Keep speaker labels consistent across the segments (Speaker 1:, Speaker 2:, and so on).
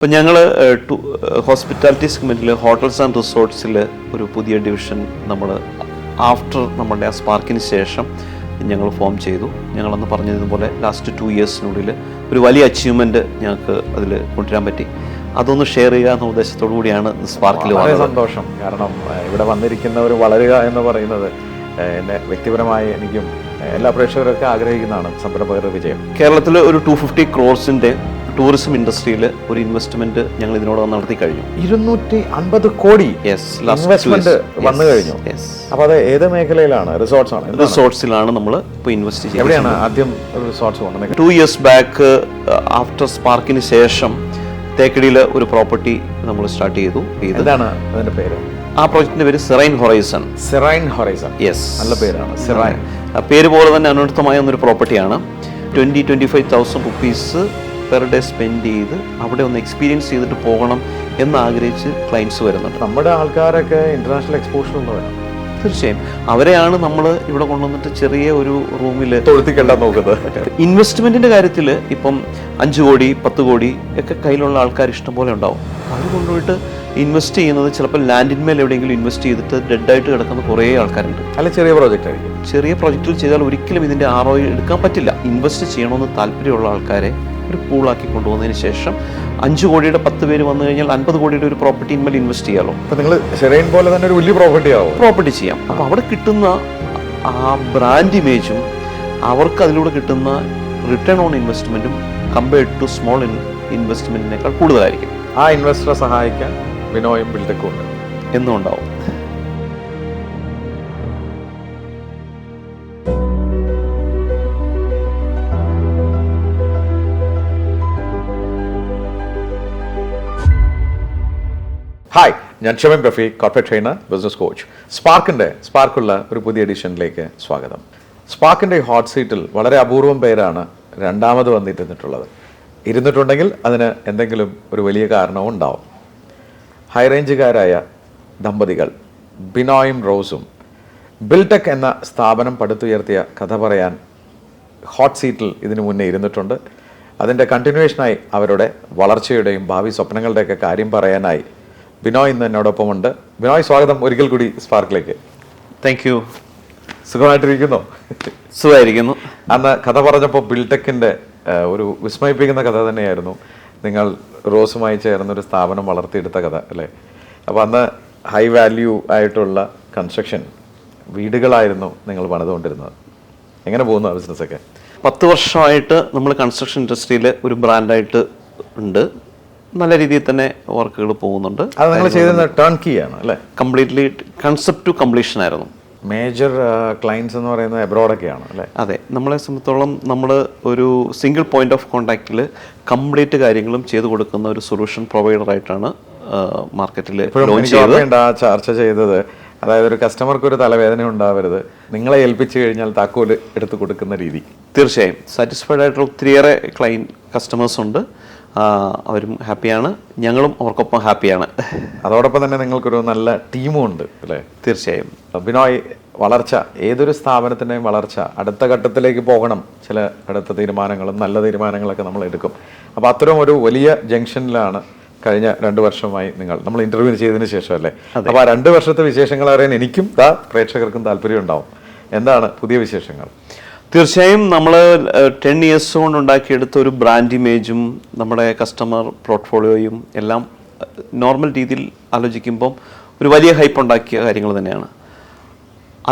Speaker 1: ഇപ്പം ഞങ്ങൾ ഹോസ്പിറ്റാലിറ്റി സെഗ്മെന്റിൽ ഹോട്ടൽസ് ആൻഡ് റിസോർട്ട്സിൽ ഒരു പുതിയ ഡിവിഷൻ നമ്മൾ ആഫ്റ്റർ നമ്മളുടെ ആ സ്പാർക്കിന് ശേഷം ഞങ്ങൾ ഫോം ചെയ്തു. ഞങ്ങളന്ന് പറഞ്ഞതുപോലെ ലാസ്റ്റ് ടു ഇയേഴ്സിനുള്ളിൽ ഒരു വലിയ അച്ചീവ്മെന്റ് ഞങ്ങൾക്ക് അതിൽ കൊണ്ടുവരാൻ പറ്റി. അതൊന്ന് ഷെയർ ചെയ്യുക എന്ന ഉദ്ദേശത്തോടു കൂടിയാണ് സ്പാർക്കിൽ
Speaker 2: വളരെ സന്തോഷം. കാരണം ഇവിടെ വന്നിരിക്കുന്നവർ വളരുക എന്ന് പറയുന്നത് എന്നെ വ്യക്തിപരമായി എനിക്കും എല്ലാ പ്രേക്ഷകരൊക്കെ ആഗ്രഹിക്കുന്നതാണ്. സംരംഭകരുടെ വിജയം.
Speaker 1: കേരളത്തിൽ ഒരു ടു ഫിഫ്റ്റി ക്രോർസിന്റെ ടൂറിസം ഇൻഡസ്ട്രിയിൽ ഒരു ഇൻവെസ്റ്റ്മെന്റ് ഞങ്ങൾ ഇതിനോടകം നടത്തി കഴിഞ്ഞു.
Speaker 2: ഇരുന്നൂറ്റി അൻപത് കോടി ഇൻവെസ്റ്റ്മെന്റ് വന്നു കഴിഞ്ഞു. അപ്പൊ അത് ഏത് മേഖലയിലാണ്? റിസോർട്ട്സ് ആണ്.
Speaker 1: റിസോർട്ട്സിലാണ് നമ്മൾ ഇപ്പോൾ ഇൻവെസ്റ്റ് ചെയ്യുന്നത്
Speaker 2: എവിടെയാണ് ആദ്യം resorts
Speaker 1: two years back after സ്പാർക്കിന് ശേഷം തേക്കടിയിൽ ഒരു പ്രോപ്പർട്ടി നമ്മൾ സ്റ്റാർട്ട് ചെയ്തു.
Speaker 2: ഇതാണ് അതിന്റെ പേര്?
Speaker 1: ആ പ്രോജക്റ്റിന്റെ പേര് serene horizon
Speaker 2: serene horizon
Speaker 1: yes
Speaker 2: നല്ല പേരാണ്. സിറൈൻ
Speaker 1: പേര് പോലെ തന്നെ അനർത്ഥമായ ഒരു പ്രോപ്പർട്ടിയാണ് twenty twenty five thousand rupees per day spend ചെയ്ത് അവിടെ ഒന്ന് എക്സ്പീരിയൻസ് ചെയ്തിട്ട് പോകണം എന്ന് ആഗ്രഹിച്ച് ക്ലയൻസ് വരുന്നുണ്ട്.
Speaker 2: നമ്മുടെ ആൾക്കാരൊക്കെ ഇന്റർനാഷണൽ എക്സ്പോഷർ ഉള്ളവരാണ്
Speaker 1: തീർച്ചയായും. അവരെയാണ് നമ്മൾ ഇവിടെ കൊണ്ടുവന്നിട്ട് ചെറിയ ഒരു റൂമിൽ
Speaker 2: തൊഴുത്തിക്കണ്ട നോക്കുന്നത്.
Speaker 1: ഇൻവെസ്റ്റ്മെന്റിന്റെ കാര്യത്തിൽ ഇപ്പം അഞ്ച് കോടി പത്ത് കോടി ഒക്കെ കയ്യിലുള്ള ആൾക്കാർ ഇഷ്ടംപോലെ ഉണ്ടാവും. അവർ കൊണ്ടുപോയിട്ട് ഇൻവെസ്റ്റ് ചെയ്യുന്നത് ചിലപ്പോൾ ലാൻഡിന്മേൽ എവിടെയെങ്കിലും ഇൻവെസ്റ്റ് ചെയ്തിട്ട് ഡെഡായിട്ട് കിടക്കുന്ന കുറേ ആൾക്കാരുണ്ട്.
Speaker 2: അല്ല ചെറിയ പ്രോജക്റ്റ് ആയിരിക്കും.
Speaker 1: ചെറിയ പ്രോജക്റ്റിൽ ചെയ്താൽ ഒരിക്കലും ഇതിന്റെ ആർ എടുക്കാൻ പറ്റില്ല. ഇൻവെസ്റ്റ് ചെയ്യണമെന്ന് താല്പര്യമുള്ള ആൾക്കാരെ ഒരു പൂളാക്കി കൊണ്ടുവന്നതിന് ശേഷം അഞ്ച് കോടിയുടെ പത്ത് പേര് വന്നു കഴിഞ്ഞാൽ അൻപത് കോടിയുടെ ഒരു പ്രോപ്പർട്ടി ഇന്മേൽ ഇൻവെസ്റ്റ് ചെയ്യാമല്ലോ
Speaker 2: അപ്പോൾ നിങ്ങൾ ഷെറൈൻ പോലെ തന്നെ ഒരു വലിയ പ്രോപ്പർട്ടി ആവും?
Speaker 1: പ്രോപ്പർട്ടി ചെയ്യാം. അപ്പോൾ അവിടെ കിട്ടുന്ന ആ ബ്രാൻഡ് ഇമേജും അവർക്ക് അതിലൂടെ കിട്ടുന്ന റിട്ടേൺ ഓൺ ഇൻവെസ്റ്റ്മെന്റും കമ്പയർഡ് ടു സ്മോൾ ഇൻവെസ്റ്റ്മെന്റിനേക്കാൾ കൂടുതലായിരിക്കും.
Speaker 2: ആ ഇൻവെസ്റ്ററെ സഹായിക്കാൻ വിനോയം ബിൽഡക്കും ഉണ്ട്.
Speaker 1: എന്നും ഉണ്ടാവും
Speaker 2: ഹായ് ഞാൻ Shameem Rafi corporate trainer business coach സ്പാർക്കിന്റെ സ്പാർക്കുള്ള ഒരു പുതിയ എഡിഷനിലേക്ക് സ്വാഗതം. സ്പാർക്കിന്റെ ഹോട്ട് സീറ്റിൽ വളരെ അപൂർവം പേരാണ് രണ്ടാമത് വന്നിരുന്നിട്ടുള്ളത്. ഇരുന്നിട്ടുണ്ടെങ്കിൽ അതിന് എന്തെങ്കിലും ഒരു വലിയ കാരണവും ഉണ്ടാവും. ഹൈ റേഞ്ചുകാരായ ദമ്പതികൾ ബിനോയും റോസും ബിൽടെക് എന്ന സ്ഥാപനം പടുത്തുയർത്തിയ കഥ പറയാൻ ഹോട്ട് സീറ്റിൽ ഇതിനു മുന്നേ ഇരുന്നിട്ടുണ്ട്. അതിന്റെ കണ്ടിന്യൂവേഷനായി അവരുടെ വളർച്ചയുടെയും ഭാവി സ്വപ്നങ്ങളുടെയൊക്കെ കാര്യം പറയാനായി ബിനോയ് ഇന്ന് എന്നോടൊപ്പമുണ്ട്. ബിനോയ് സ്വാഗതം ഒരിക്കൽ കൂടി സ്പാർക്കിലേക്ക്.
Speaker 1: താങ്ക് യു
Speaker 2: സുഖമായിട്ടിരിക്കുന്നു.
Speaker 1: സുഖമായിരിക്കുന്നു.
Speaker 2: അന്ന് കഥ പറഞ്ഞപ്പോൾ ബിൽടെക്കിന്റെ ഒരു വിസ്മയിപ്പിക്കുന്ന കഥ തന്നെയായിരുന്നു. നിങ്ങൾ റോസുമായി ചേർന്നൊരു സ്ഥാപനം വളർത്തിയെടുത്ത കഥ അല്ലേ? അപ്പോൾ അന്ന് ഹൈ വാല്യൂ ആയിട്ടുള്ള കൺസ്ട്രക്ഷൻ വീടുകളായിരുന്നു നിങ്ങൾ പണിതുകൊണ്ടിരുന്നത്. എങ്ങനെ പോകുന്നു ആ ബിസിനസ്സൊക്കെ?
Speaker 1: പത്ത് വർഷമായിട്ട് നമ്മൾ കൺസ്ട്രക്ഷൻ ഇൻഡസ്ട്രിയിൽ ഒരു ബ്രാൻഡായിട്ട് ഉണ്ട്. നല്ല രീതിയിൽ തന്നെ വർക്കുകൾ പോകുന്നുണ്ട്.
Speaker 2: അത് നിങ്ങൾ ചെയ്തിരുന്ന ടേൺ കീ ആണ് അല്ലേ?
Speaker 1: കംപ്ലീറ്റ്ലി കൺസെപ്റ്റ് ടു കംപ്ലീഷൻ ആയിരുന്നു.
Speaker 2: മേജർ ക്ലയൻസ് എന്ന് പറയുന്നത് എബ്രോഡൊക്കെയാണ് അല്ലേ?
Speaker 1: അതെ നമ്മളെ സംബന്ധിച്ചോളം നമ്മൾ ഒരു സിംഗിൾ പോയിന്റ് ഓഫ് കോണ്ടാക്റ്റിൽ കംപ്ലീറ്റ് കാര്യങ്ങളും ചെയ്തു കൊടുക്കുന്ന ഒരു സൊല്യൂഷൻ പ്രൊവൈഡർ ആയിട്ടാണ് മാർക്കറ്റിൽ ലോഞ്ച് ചെയ്തത്.
Speaker 2: ചർച്ച ചെയ്തത്. അതായത് ഒരു കസ്റ്റമർക്ക് ഒരു തലവേദന ഉണ്ടാവരുത്. നിങ്ങളെ ഏൽപ്പിച്ചു കഴിഞ്ഞാൽ താക്കോൽ എടുത്തു കൊടുക്കുന്ന രീതി.
Speaker 1: തീർച്ചയായും. സാറ്റിസ്ഫൈഡ് ആയിട്ടുള്ള ഒത്തിരിയേറെ ക്ലൈൻ കസ്റ്റമേഴ്സ് ഉണ്ട്. അവരും ഹാപ്പിയാണ്. ഞങ്ങളും അവർക്കൊപ്പം ഹാപ്പിയാണ്.
Speaker 2: അതോടൊപ്പം തന്നെ നിങ്ങൾക്കൊരു നല്ല ടീമും ഉണ്ട് അല്ലേ?
Speaker 1: തീർച്ചയായും.
Speaker 2: ബിനോയ് വളർച്ച ഏതൊരു സ്ഥാപനത്തിന്റെയും വളർച്ച അടുത്ത ഘട്ടത്തിലേക്ക് പോകണം. ചില അടുത്ത തീരുമാനങ്ങളും നല്ല തീരുമാനങ്ങളൊക്കെ നമ്മൾ എടുക്കും. അപ്പോൾ അത്തരം ഒരു വലിയ ജംഗ്ഷനിലാണ് കഴിഞ്ഞ രണ്ട് വർഷമായി നിങ്ങൾ നമ്മൾ ഇന്റർവ്യൂ ചെയ്തതിന് ശേഷം അല്ലേ? അപ്പോൾ ആ രണ്ട് വർഷത്തെ വിശേഷങ്ങൾ അറിയാൻ എനിക്കും പ്രേക്ഷകർക്കും താല്പര്യം ഉണ്ടാവും. എന്താണ് പുതിയ വിശേഷങ്ങൾ?
Speaker 1: തീർച്ചയായും നമ്മൾ ടെൻ ഇയേഴ്സ് കൊണ്ട് ഉണ്ടാക്കിയെടുത്ത ഒരു ബ്രാൻഡ് ഇമേജും നമ്മുടെ കസ്റ്റമർ പോർട്ട്ഫോളിയോയും എല്ലാം നോർമൽ രീതിയിൽ ആലോചിക്കുമ്പം ഒരു വലിയ ഹൈപ്പ് ഉണ്ടാക്കിയ കാര്യങ്ങൾ തന്നെയാണ്.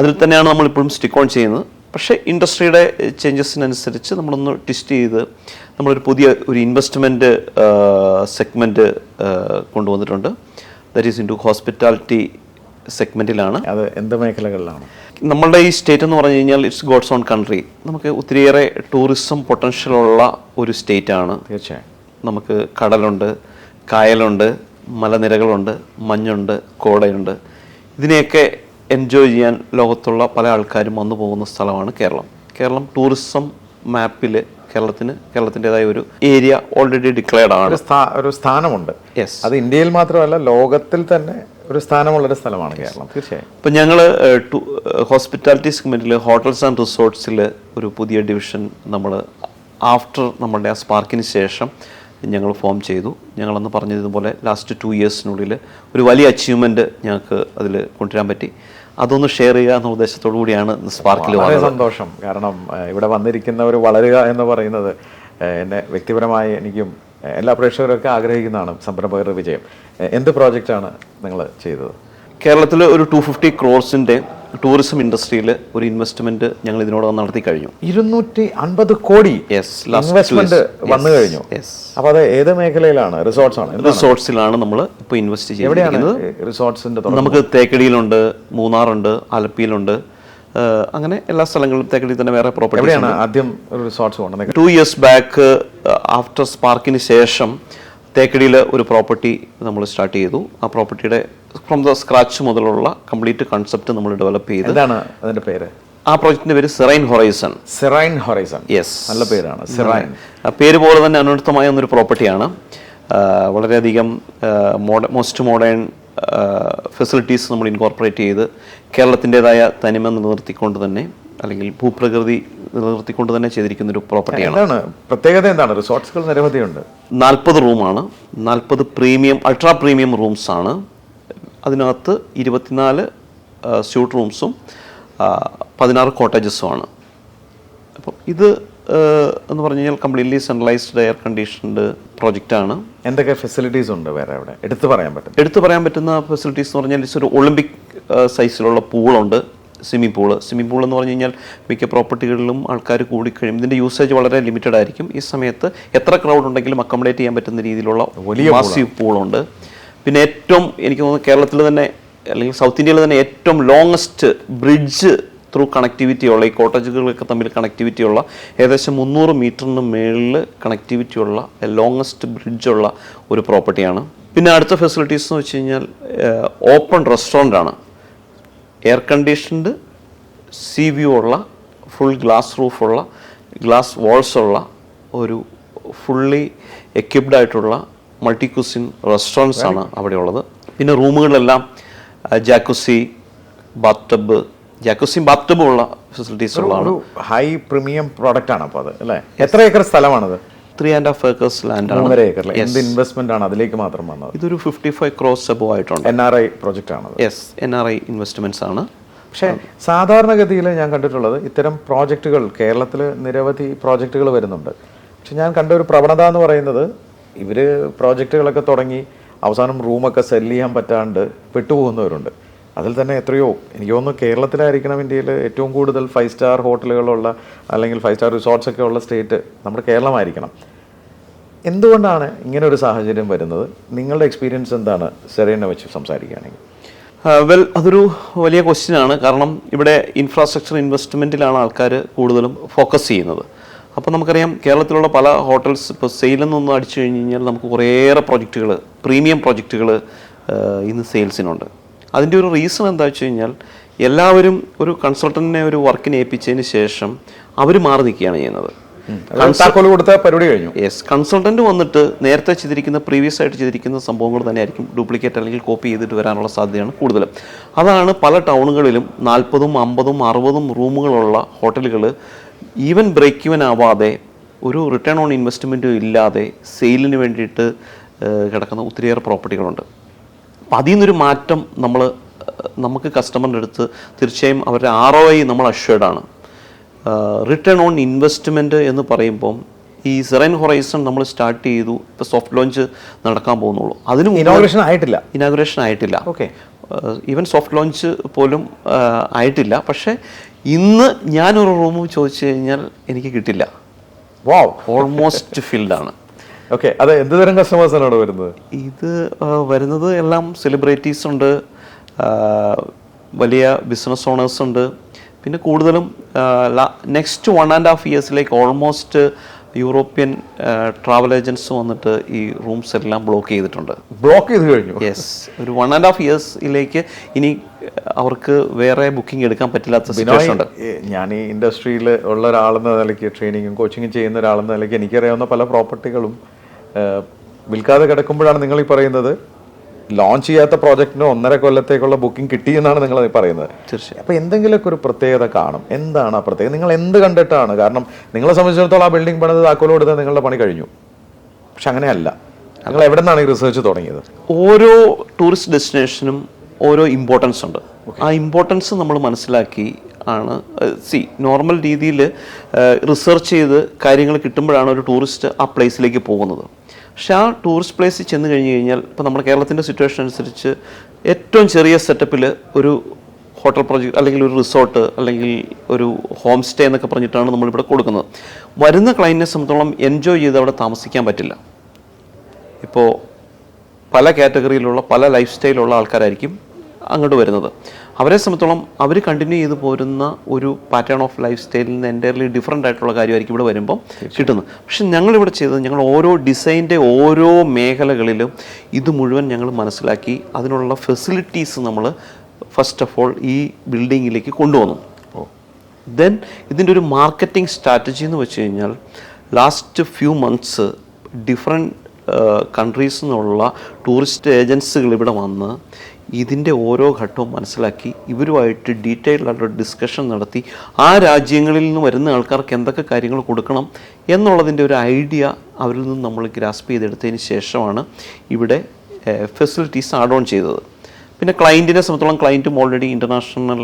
Speaker 1: അതിൽ തന്നെയാണ് നമ്മളിപ്പോഴും സ്റ്റിക്ക് ഓൺ ചെയ്യുന്നത്. പക്ഷേ ഇൻഡസ്ട്രിയുടെ ചേഞ്ചസിനനുസരിച്ച് നമ്മളൊന്ന് ട്വിസ്റ്റ് ചെയ്ത് നമ്മളൊരു പുതിയ ഒരു ഇൻവെസ്റ്റ്മെന്റ് സെഗ്മെന്റ് കൊണ്ടുവന്നിട്ടുണ്ട്. That is into hospitality സെഗ്മെന്റിലാണ്
Speaker 2: അത് എന്ത് മേഖലകളിലാണ്?
Speaker 1: നമ്മളുടെ ഈ സ്റ്റേറ്റ് എന്ന് പറഞ്ഞു കഴിഞ്ഞാൽ ഇറ്റ്സ് ഗോഡ്സ് ഓൺ കൺട്രി നമുക്ക് ഒത്തിരിയേറെ ടൂറിസം പൊട്ടൻഷ്യൽ ഉള്ള ഒരു സ്റ്റേറ്റ് ആണ്.
Speaker 2: തീർച്ചയായും.
Speaker 1: നമുക്ക് കടലുണ്ട് കായലുണ്ട് മലനിരകളുണ്ട് മഞ്ഞുണ്ട് കോടയുണ്ട്. ഇതിനെയൊക്കെ എൻജോയ് ചെയ്യാൻ ലോകത്തുള്ള പല ആൾക്കാരും വന്നു പോകുന്ന സ്ഥലമാണ് കേരളം. കേരളം ടൂറിസം മാപ്പിൽ കേരളത്തിന് കേരളത്തിന്റെതായ ഒരു ഏരിയ ഓൾറെഡി ഡിക്ലെയർഡ് ആണ്.
Speaker 2: ഒരു സ്ഥാനമുണ്ട്.
Speaker 1: യെസ്
Speaker 2: അത് ഇന്ത്യയിൽ മാത്രമല്ല ലോകത്തിൽ തന്നെ ഒരു സ്ഥാനമുള്ളൊരു സ്ഥലമാണ് കേരളം. തീർച്ചയായും.
Speaker 1: ഇപ്പം ഞങ്ങൾ ഹോസ്പിറ്റാലിറ്റി സെഗ്മെന്റിൽ ഹോട്ടൽസ് ആൻഡ് റിസോർട്ട്സിൽ ഒരു പുതിയ ഡിവിഷൻ നമ്മൾ ആഫ്റ്റർ നമ്മളുടെ ആ സ്പാർക്കിന് ശേഷം ഞങ്ങൾ ഫോം ചെയ്തു. ഞങ്ങളന്ന് പറഞ്ഞതുപോലെ ലാസ്റ്റ് ടു ഇയേഴ്സിനുള്ളിൽ ഒരു വലിയ അച്ചീവ്മെന്റ് ഞങ്ങൾക്ക് അതിൽ കൊണ്ടുവരാൻ പറ്റി. അതൊന്ന് ഷെയർ ചെയ്യുക എന്ന ഉദ്ദേശത്തോടു കൂടിയാണ് സ്പാർക്കിൽ
Speaker 2: വളരെ സന്തോഷം. കാരണം ഇവിടെ വന്നിരിക്കുന്നവർ വളരുക എന്ന് പറയുന്നത് എന്നെ വ്യക്തിപരമായി എനിക്കും എല്ലാ പ്രേക്ഷകരൊക്കെ ആഗ്രഹിക്കുന്നതാണ് സംരംഭകരുടെ വിജയം. എന്ത് പ്രോജക്റ്റാണ് നിങ്ങൾ ചെയ്തത്?
Speaker 1: കേരളത്തിൽ ഒരു ടു ഫിഫ്റ്റി ക്രോർസിന്റെ ടൂറിസം ഇൻഡസ്ട്രിയിൽ ഒരു ഇൻവെസ്റ്റ്മെന്റ് ഞങ്ങൾ ഇതിനോടകം നടത്തി കഴിഞ്ഞു.
Speaker 2: ഇരുന്നൂറ്റി അൻപത് കോടി ഇൻവെസ്റ്റ്മെന്റ് വന്നു കഴിഞ്ഞു. അപ്പൊ അത് ഏത് മേഖലയിലാണ്? റിസോർട്ട്സ് ആണ്
Speaker 1: റിസോർട്ട്സിലാണ് നമ്മൾ ഇപ്പോൾ ഇൻവെസ്റ്റ് ചെയ്യുന്നത്
Speaker 2: റിസോർട്ട്സിന്റെ
Speaker 1: നമുക്ക് തേക്കടിയിലുണ്ട് മൂന്നാറുണ്ട് ആലപ്പിയിലുണ്ട്. അങ്ങനെ എല്ലാ സ്ഥലങ്ങളിലും തേക്കടി തന്നെ വേറെ പ്രോപ്പർട്ടീസ്
Speaker 2: എവിടെയാണ് ആദ്യം resorts
Speaker 1: two years back after സ്പാർക്കിന് ശേഷം തേക്കടിയിൽ ഒരു പ്രോപ്പർട്ടി നമ്മൾ സ്റ്റാർട്ട് ചെയ്തു. ആ പ്രോപ്പർട്ടിയുടെ ഫ്രം ദ സ്ക്രാച്ച് മുതലുള്ള കംപ്ലീറ്റ് കൺസെപ്റ്റ് നമ്മൾ ഡെവലപ്പ് ചെയ്ത്
Speaker 2: എന്താണ് അതിന്റെ പേര്?
Speaker 1: ആ പ്രോജക്റ്റിന്റെ പേര് serene horizon
Speaker 2: serene horizon
Speaker 1: yes
Speaker 2: നല്ല പേരാണ് സെറൈൻ
Speaker 1: പേര് പോലെ തന്നെ അനുവൃത്തമായ ഒരു പ്രോപ്പർട്ടിയാണ് വളരെയധികം മോസ്റ്റ് മോഡേൺ ഫെസിലിറ്റീസ് നമ്മൾ ഇൻകോർപ്പറേറ്റ് ചെയ്ത് കേരളത്തിന്റെതായ തനിമ നിലനിർത്തിക്കൊണ്ട് തന്നെ അല്ലെങ്കിൽ ഭൂപ്രകൃതി നിലനിർത്തിക്കൊണ്ട് തന്നെ ചെയ്തിരിക്കുന്ന ഒരു പ്രോപ്പർട്ടിയാണ്
Speaker 2: എന്താണ്? പ്രത്യേകത എന്താണ്? റിസോർട്ട്സുകൾ നിരവധിയുണ്ട്.
Speaker 1: നാൽപ്പത് റൂമാണ് നാൽപ്പത് പ്രീമിയം അൾട്രാ പ്രീമിയം റൂംസ് ആണ്. അതിനകത്ത് ഇരുപത്തിനാല് സ്യൂട്ട് റൂംസും പതിനാറ് കോട്ടേജസുമാണ് അപ്പം ഇത് എന്ന് പറഞ്ഞു കഴിഞ്ഞാൽ കംപ്ലീറ്റ്ലി സെൻട്രലൈസ്ഡ് എയർ കണ്ടീഷൻഡ് പ്രോജക്റ്റാണ്
Speaker 2: എന്തൊക്കെ ഫെസിലിറ്റീസ് ഉണ്ട് വേറെ അവിടെ? എടുത്തു പറയാൻ പറ്റും.
Speaker 1: എടുത്തു പറയാൻ പറ്റുന്ന ഫെസിലിറ്റീസ് എന്ന് പറഞ്ഞാൽ ഒരു ഒളിമ്പിക് സൈസിലുള്ള പൂളുണ്ട് സ്വിമ്മിംഗ് പൂൾ സ്വിമ്മിംഗ് പൂൾ എന്ന് പറഞ്ഞു കഴിഞ്ഞാൽ മിക്ക പ്രോപ്പർട്ടികളിലും ആൾക്കാർ കൂടിക്കഴിയും. ഇതിന്റെ യൂസേജ് വളരെ ലിമിറ്റഡ് ആയിരിക്കും. ഈ സമയത്ത് എത്ര ക്രൗഡ് ഉണ്ടെങ്കിലും അക്കോമഡേറ്റ് ചെയ്യാൻ പറ്റുന്ന രീതിയിലുള്ള
Speaker 2: വലിയ
Speaker 1: മാസീവ് പൂളുണ്ട് പിന്നെ ഏറ്റവും എനിക്ക് തോന്നുന്നു കേരളത്തിൽ തന്നെ അല്ലെങ്കിൽ സൗത്ത് ഇന്ത്യയിൽ തന്നെ ഏറ്റവും ലോങ്സ്റ്റ് ബ്രിഡ്ജ് ത്രൂ കണക്ടിവിറ്റി ഉള്ള ഈ കോട്ടേജുകളൊക്കെ തമ്മിൽ കണക്ടിവിറ്റി ഉള്ള ഏകദേശം മുന്നൂറ് മീറ്ററിന് മേളിൽ കണക്ടിവിറ്റി ഉള്ള ലോങ്സ്റ്റ് ബ്രിഡ്ജ് ഉള്ള ഒരു പ്രോപ്പർട്ടിയാണ് പിന്നെ അടുത്ത ഫെസിലിറ്റീസ് എന്ന് വെച്ച് കഴിഞ്ഞാൽ ഓപ്പൺ റെസ്റ്റോറന്റ് ആണ്. എയർ കണ്ടീഷൻഡ് സി വ്യൂ ഉള്ള ഫുൾ ഗ്ലാസ് റൂഫുള്ള ഗ്ലാസ് വാൾസ് ഉള്ള ഒരു ഫുള്ളി എക്യുപ്ഡ് ആയിട്ടുള്ള മൾട്ടി കുസിൻ റെസ്റ്റോറന്റ്സ് ആണ് അവിടെ ഉള്ളത് പിന്നെ റൂമുകളിലെല്ലാം ജാക്കുസി ബാത്ത് ജാക്കുസിയും ബാത്ത് ഉള്ള ഫെസിലിറ്റീസ് ഉള്ളതാണ്.
Speaker 2: ഹൈ പ്രീമിയം പ്രോഡക്റ്റ് ആണ് അപ്പോൾ അത് അല്ലേ? എത്ര acre സ്ഥലമാണത്?
Speaker 1: Three and half acres land ആണ്.
Speaker 2: മൂന്നര ഏക്കർ എന്ത് ഇൻവെസ്റ്റ്മെന്റ് ആണ് അതിലേക്ക് മാത്രം വന്നത്?
Speaker 1: ഇതൊരു ഫിഫ്റ്റി ഫൈവ് ക്രോസ് എബോ ആയിട്ടുണ്ട്.
Speaker 2: എൻ ആർ ഐ പ്രോജക്റ്റ് ആണ്
Speaker 1: yes N R I investments ആണ്.
Speaker 2: പക്ഷേ സാധാരണഗതിയിൽ ഞാൻ കണ്ടിട്ടുള്ളത് ഇത്തരം പ്രോജക്റ്റുകൾ കേരളത്തിൽ നിരവധി പ്രോജക്റ്റുകൾ വരുന്നുണ്ട്. പക്ഷെ ഞാൻ കണ്ട ഒരു പ്രവണത എന്ന് പറയുന്നത് ഇവർ പ്രോജക്റ്റുകളൊക്കെ തുടങ്ങി അവസാനം റൂമൊക്കെ സെൽ ചെയ്യാൻ പറ്റാണ്ട് പെട്ടുപോകുന്നവരുണ്ട്. അതിൽ തന്നെ എത്രയോ എനിക്ക് തോന്നുന്നു കേരളത്തിലായിരിക്കണം ഇന്ത്യയിൽ ഏറ്റവും കൂടുതൽ ഫൈവ് സ്റ്റാർ ഹോട്ടലുകളുള്ള അല്ലെങ്കിൽ ഫൈവ് സ്റ്റാർ റിസോർട്ട്സ് ഒക്കെ ഉള്ള സ്റ്റേറ്റ് നമ്മുടെ കേരളമായിരിക്കണം. എന്തുകൊണ്ടാണ് ഇങ്ങനെ ഒരു സാഹചര്യം വരുന്നത്? നിങ്ങളുടെ എക്സ്പീരിയൻസ് എന്താണ്? സെറീനെ വെച്ച് സംസാരിക്കുകയാണെങ്കിൽ.
Speaker 1: വെൽ അതൊരു വലിയ ക്വസ്റ്റ്യൻ ആണ്. കാരണം ഇവിടെ ഇൻഫ്രാസ്ട്രക്ചർ ഇൻവെസ്റ്റ്മെന്റിലാണ് ആൾക്കാർ കൂടുതലും ഫോക്കസ് ചെയ്യുന്നത്. അപ്പോൾ നമുക്കറിയാം കേരളത്തിലുള്ള പല ഹോട്ടൽസ് ഇപ്പോൾ സെയിലിൽ നിന്നൊന്നും അടിച്ചു കഴിഞ്ഞ് കഴിഞ്ഞാൽ നമുക്ക് കുറേയേറെ പ്രോജക്റ്റുകൾ പ്രീമിയം പ്രോജക്റ്റുകൾ ഇന്ന് സെയിൽസിനുണ്ട് അതിന്റെ ഒരു റീസൺ എന്താ വെച്ച് കഴിഞ്ഞാൽ എല്ലാവരും ഒരു കൺസൾട്ടന്റിനെ ഒരു വർക്കിന് ഏൽപ്പിച്ചതിന് ശേഷം അവർ മാറി നിൽക്കുകയാണ് ചെയ്യുന്നത്.
Speaker 2: കൊടുത്ത പരിപാടി കഴിഞ്ഞു.
Speaker 1: യെസ് കൺസൾട്ടന്റ് വന്നിട്ട് നേരത്തെ ചെയ്തിരിക്കുന്ന പ്രീവിയസ് ആയിട്ട് ചെയ്തിരിക്കുന്ന സംഭവങ്ങൾ തന്നെയായിരിക്കും ഡ്യൂപ്ലിക്കേറ്റ് അല്ലെങ്കിൽ കോപ്പി ചെയ്തിട്ട് വരാനുള്ള സാധ്യതയാണ് കൂടുതലും. അതാണ് പല ടൗണുകളിലും നാൽപ്പതും അമ്പതും അറുപതും റൂമുകളുള്ള ഹോട്ടലുകൾ ഈവൻ ബ്രേക്ക് ഇവൻ ആവാതെ ഒരു റിട്ടേൺ ഓൺ ഇൻവെസ്റ്റ്മെന്റും ഇല്ലാതെ സെയിലിന് വേണ്ടിയിട്ട് കിടക്കുന്ന ഒത്തിരിയേറെ പ്രോപ്പർട്ടികളുണ്ട് അപ്പം അതിൽ നിന്നൊരു മാറ്റം നമ്മൾ നമുക്ക് കസ്റ്റമറിന്റെ അടുത്ത് തീർച്ചയായും അവരുടെ ആർ ഒ ഐ നമ്മൾ അഷ്വേർഡ് ആണ്. റിട്ടേൺ ഓൺ ഇൻവെസ്റ്റ്മെന്റ് എന്ന് പറയുമ്പം ഈ സെറൈൻ ഹൊറൈസൺ നമ്മൾ സ്റ്റാർട്ട് ചെയ്തു ഇപ്പോൾ സോഫ്റ്റ് ലോഞ്ച് നടക്കാൻ പോകുന്നുള്ളൂ. അതിന്
Speaker 2: ഇനോഗ്രേഷൻ ആയിട്ടില്ല.
Speaker 1: ഇനാഗുറേഷൻ ആയിട്ടില്ല.
Speaker 2: ഓക്കെ
Speaker 1: ഈവൻ സോഫ്റ്റ് ലോഞ്ച് പോലും ആയിട്ടില്ല. പക്ഷേ ഇന്ന് ഞാനൊരു റൂം ചോദിച്ചു കഴിഞ്ഞാൽ എനിക്ക് കിട്ടില്ല.
Speaker 2: വാവ്
Speaker 1: ഓൾമോസ്റ്റ് ഫിൽഡ് ആണ്.
Speaker 2: ഓക്കെ അത് എന്ത് തരം കസ്റ്റമേഴ്സാണ് വരുന്നത്?
Speaker 1: ഇത് വരുന്നത് എല്ലാം സെലിബ്രിറ്റീസ് ഉണ്ട്. വലിയ ബിസിനസ് ഓണേഴ്സ് ഉണ്ട്. പിന്നെ കൂടുതലും നെക്സ്റ്റ് വൺ ആൻഡ് ഹാഫ് ഇയേഴ്സിലേക്ക് ഓൾമോസ്റ്റ് യൂറോപ്യൻ ട്രാവൽ ഏജൻസ് വന്നിട്ട് ഈ റൂംസ് എല്ലാം ബ്ലോക്ക് ചെയ്തിട്ടുണ്ട്.
Speaker 2: ബ്ലോക്ക് ചെയ്ത് കഴിഞ്ഞു.
Speaker 1: യെസ് ഒരു വൺ ആൻഡ് ഹാഫ് ഇയേഴ്സിലേക്ക് ഇനി അവർക്ക് വേറെ ബുക്കിംഗ് എടുക്കാൻ പറ്റില്ലാത്ത സിറ്റുവേഷൻ ഉണ്ട്.
Speaker 2: ഞാൻ ഈ ഇൻഡസ്ട്രിയിൽ ഉള്ള ഒരാളെന്ന നിലയ്ക്ക് ട്രെയിനിങ്ങും കോച്ചിങ്ങും ചെയ്യുന്ന ഒരാളെന്ന നിലയ്ക്ക് എനിക്കറിയാവുന്ന പല പ്രോപ്പർട്ടികളും വിൽക്കാതെ കിടക്കുമ്പോഴാണ് നിങ്ങൾ ഈ പറയുന്നത്. ലോഞ്ച് ചെയ്യാത്ത പ്രോജക്റ്റിന് ഒന്നര കൊല്ലത്തേക്കുള്ള ബുക്കിംഗ് കിട്ടി എന്നാണ് നിങ്ങൾ പറയുന്നത്.
Speaker 1: തീർച്ചയായും.
Speaker 2: അപ്പൊ എന്തെങ്കിലുമൊക്കെ ഒരു പ്രത്യേകത കാണും. എന്താണ് ആ പ്രത്യേകത? നിങ്ങൾ എന്ത് കണ്ടിട്ടാണ്? കാരണം നിങ്ങളെ സംബന്ധിച്ചിടത്തോളം ആ ബിൽഡിംഗ് പണിത് താക്കോൽ കൊടുത്താൽ നിങ്ങളുടെ പണി കഴിഞ്ഞു. പക്ഷെ അങ്ങനെയല്ല. നിങ്ങൾ എവിടെ നിന്നാണ് ഈ റിസർച്ച് തുടങ്ങിയത്?
Speaker 1: ഓരോ ടൂറിസ്റ്റ് ഡെസ്റ്റിനേഷനും ഓരോ ഇമ്പോർട്ടൻസ് ഉണ്ട്. ആ ഇമ്പോർട്ടൻസ് നമ്മൾ മനസ്സിലാക്കി ആണ് സി നോർമൽ രീതിയിൽ റിസർച്ച് ചെയ്ത് കാര്യങ്ങൾ കിട്ടുമ്പോഴാണ് ഒരു ടൂറിസ്റ്റ് ആ പ്ലേസിലേക്ക് പോകുന്നത്. പക്ഷെ ആ ടൂറിസ്റ്റ് പ്ലേസിൽ ചെന്ന് കഴിഞ്ഞ് കഴിഞ്ഞാൽ ഇപ്പോൾ നമ്മുടെ കേരളത്തിന്റെ സിറ്റുവേഷൻ അനുസരിച്ച് ഏറ്റവും ചെറിയ സെറ്റപ്പിൽ ഒരു ഹോട്ടൽ പ്രോജക്റ്റ് അല്ലെങ്കിൽ ഒരു റിസോർട്ട് അല്ലെങ്കിൽ ഒരു ഹോം സ്റ്റേ എന്നൊക്കെ പറഞ്ഞിട്ടാണ് നമ്മളിവിടെ കൊടുക്കുന്നത്. വരുന്ന ക്ലയന്റിനെ സംബന്ധിച്ചോളം എൻജോയ് ചെയ്ത് അവിടെ താമസിക്കാൻ പറ്റില്ല. ഇപ്പോൾ പല കാറ്റഗറിയിലുള്ള പല ലൈഫ് സ്റ്റൈലുള്ള ആൾക്കാരായിരിക്കും അങ്ങോട്ട് വരുന്നത്. അവരെ സംബന്ധിച്ചോളം അവർ കണ്ടിന്യൂ ചെയ്ത് പോരുന്ന ഒരു പാറ്റേൺ ഓഫ് ലൈഫ് സ്റ്റൈലിൽ നിന്ന് എന്റയർലി ഡിഫറെന്റ് ആയിട്ടുള്ള കാര്യമായിരിക്കും ഇവിടെ വരുമ്പോൾ കിട്ടുന്നത്. പക്ഷെ ഞങ്ങളിവിടെ ചെയ്തത് ഞങ്ങൾ ഓരോ ഡിസൈന്റെ ഓരോ മേഖലകളിലും ഇത് മുഴുവൻ ഞങ്ങൾ മനസ്സിലാക്കി അതിനുള്ള ഫെസിലിറ്റീസ് നമ്മൾ ഫസ്റ്റ് ഓഫ് ഓൾ ഈ ബിൽഡിങ്ങിലേക്ക് കൊണ്ടുവന്നു. ദെൻ ഇതിന്റെ ഒരു മാർക്കറ്റിംഗ് സ്ട്രാറ്റജി എന്ന് വെച്ച് കഴിഞ്ഞാൽ ലാസ്റ്റ് ഫ്യൂ മന്ത്സ് ഡിഫറെന്റ് കൺട്രീസിൽ നിന്നുള്ള ടൂറിസ്റ്റ് ഏജൻസികൾ ഇവിടെ വന്ന് ഇതിന്റെ ഓരോ ഘട്ടവും മനസ്സിലാക്കി ഇവരുമായിട്ട് ഡീറ്റെയിൽഡ് ആയിട്ടുള്ള ഡിസ്കഷൻ നടത്തി ആ രാജ്യങ്ങളിൽ നിന്ന് വരുന്ന ആൾക്കാർക്ക് എന്തൊക്കെ കാര്യങ്ങൾ കൊടുക്കണം എന്നുള്ളതിന്റെ ഒരു ഐഡിയ അവരിൽ നിന്ന് നമ്മൾ ഗ്രാസ്പ് ചെയ്തെടുത്തതിന് ശേഷമാണ് ഇവിടെ ഫെസിലിറ്റീസ് ആഡ് ഓൺ ചെയ്തത്. പിന്നെ ക്ലയന്റിനെ സംബന്ധിച്ചോളം ക്ലയന്റും ഓൾറെഡി ഇന്റർനാഷണൽ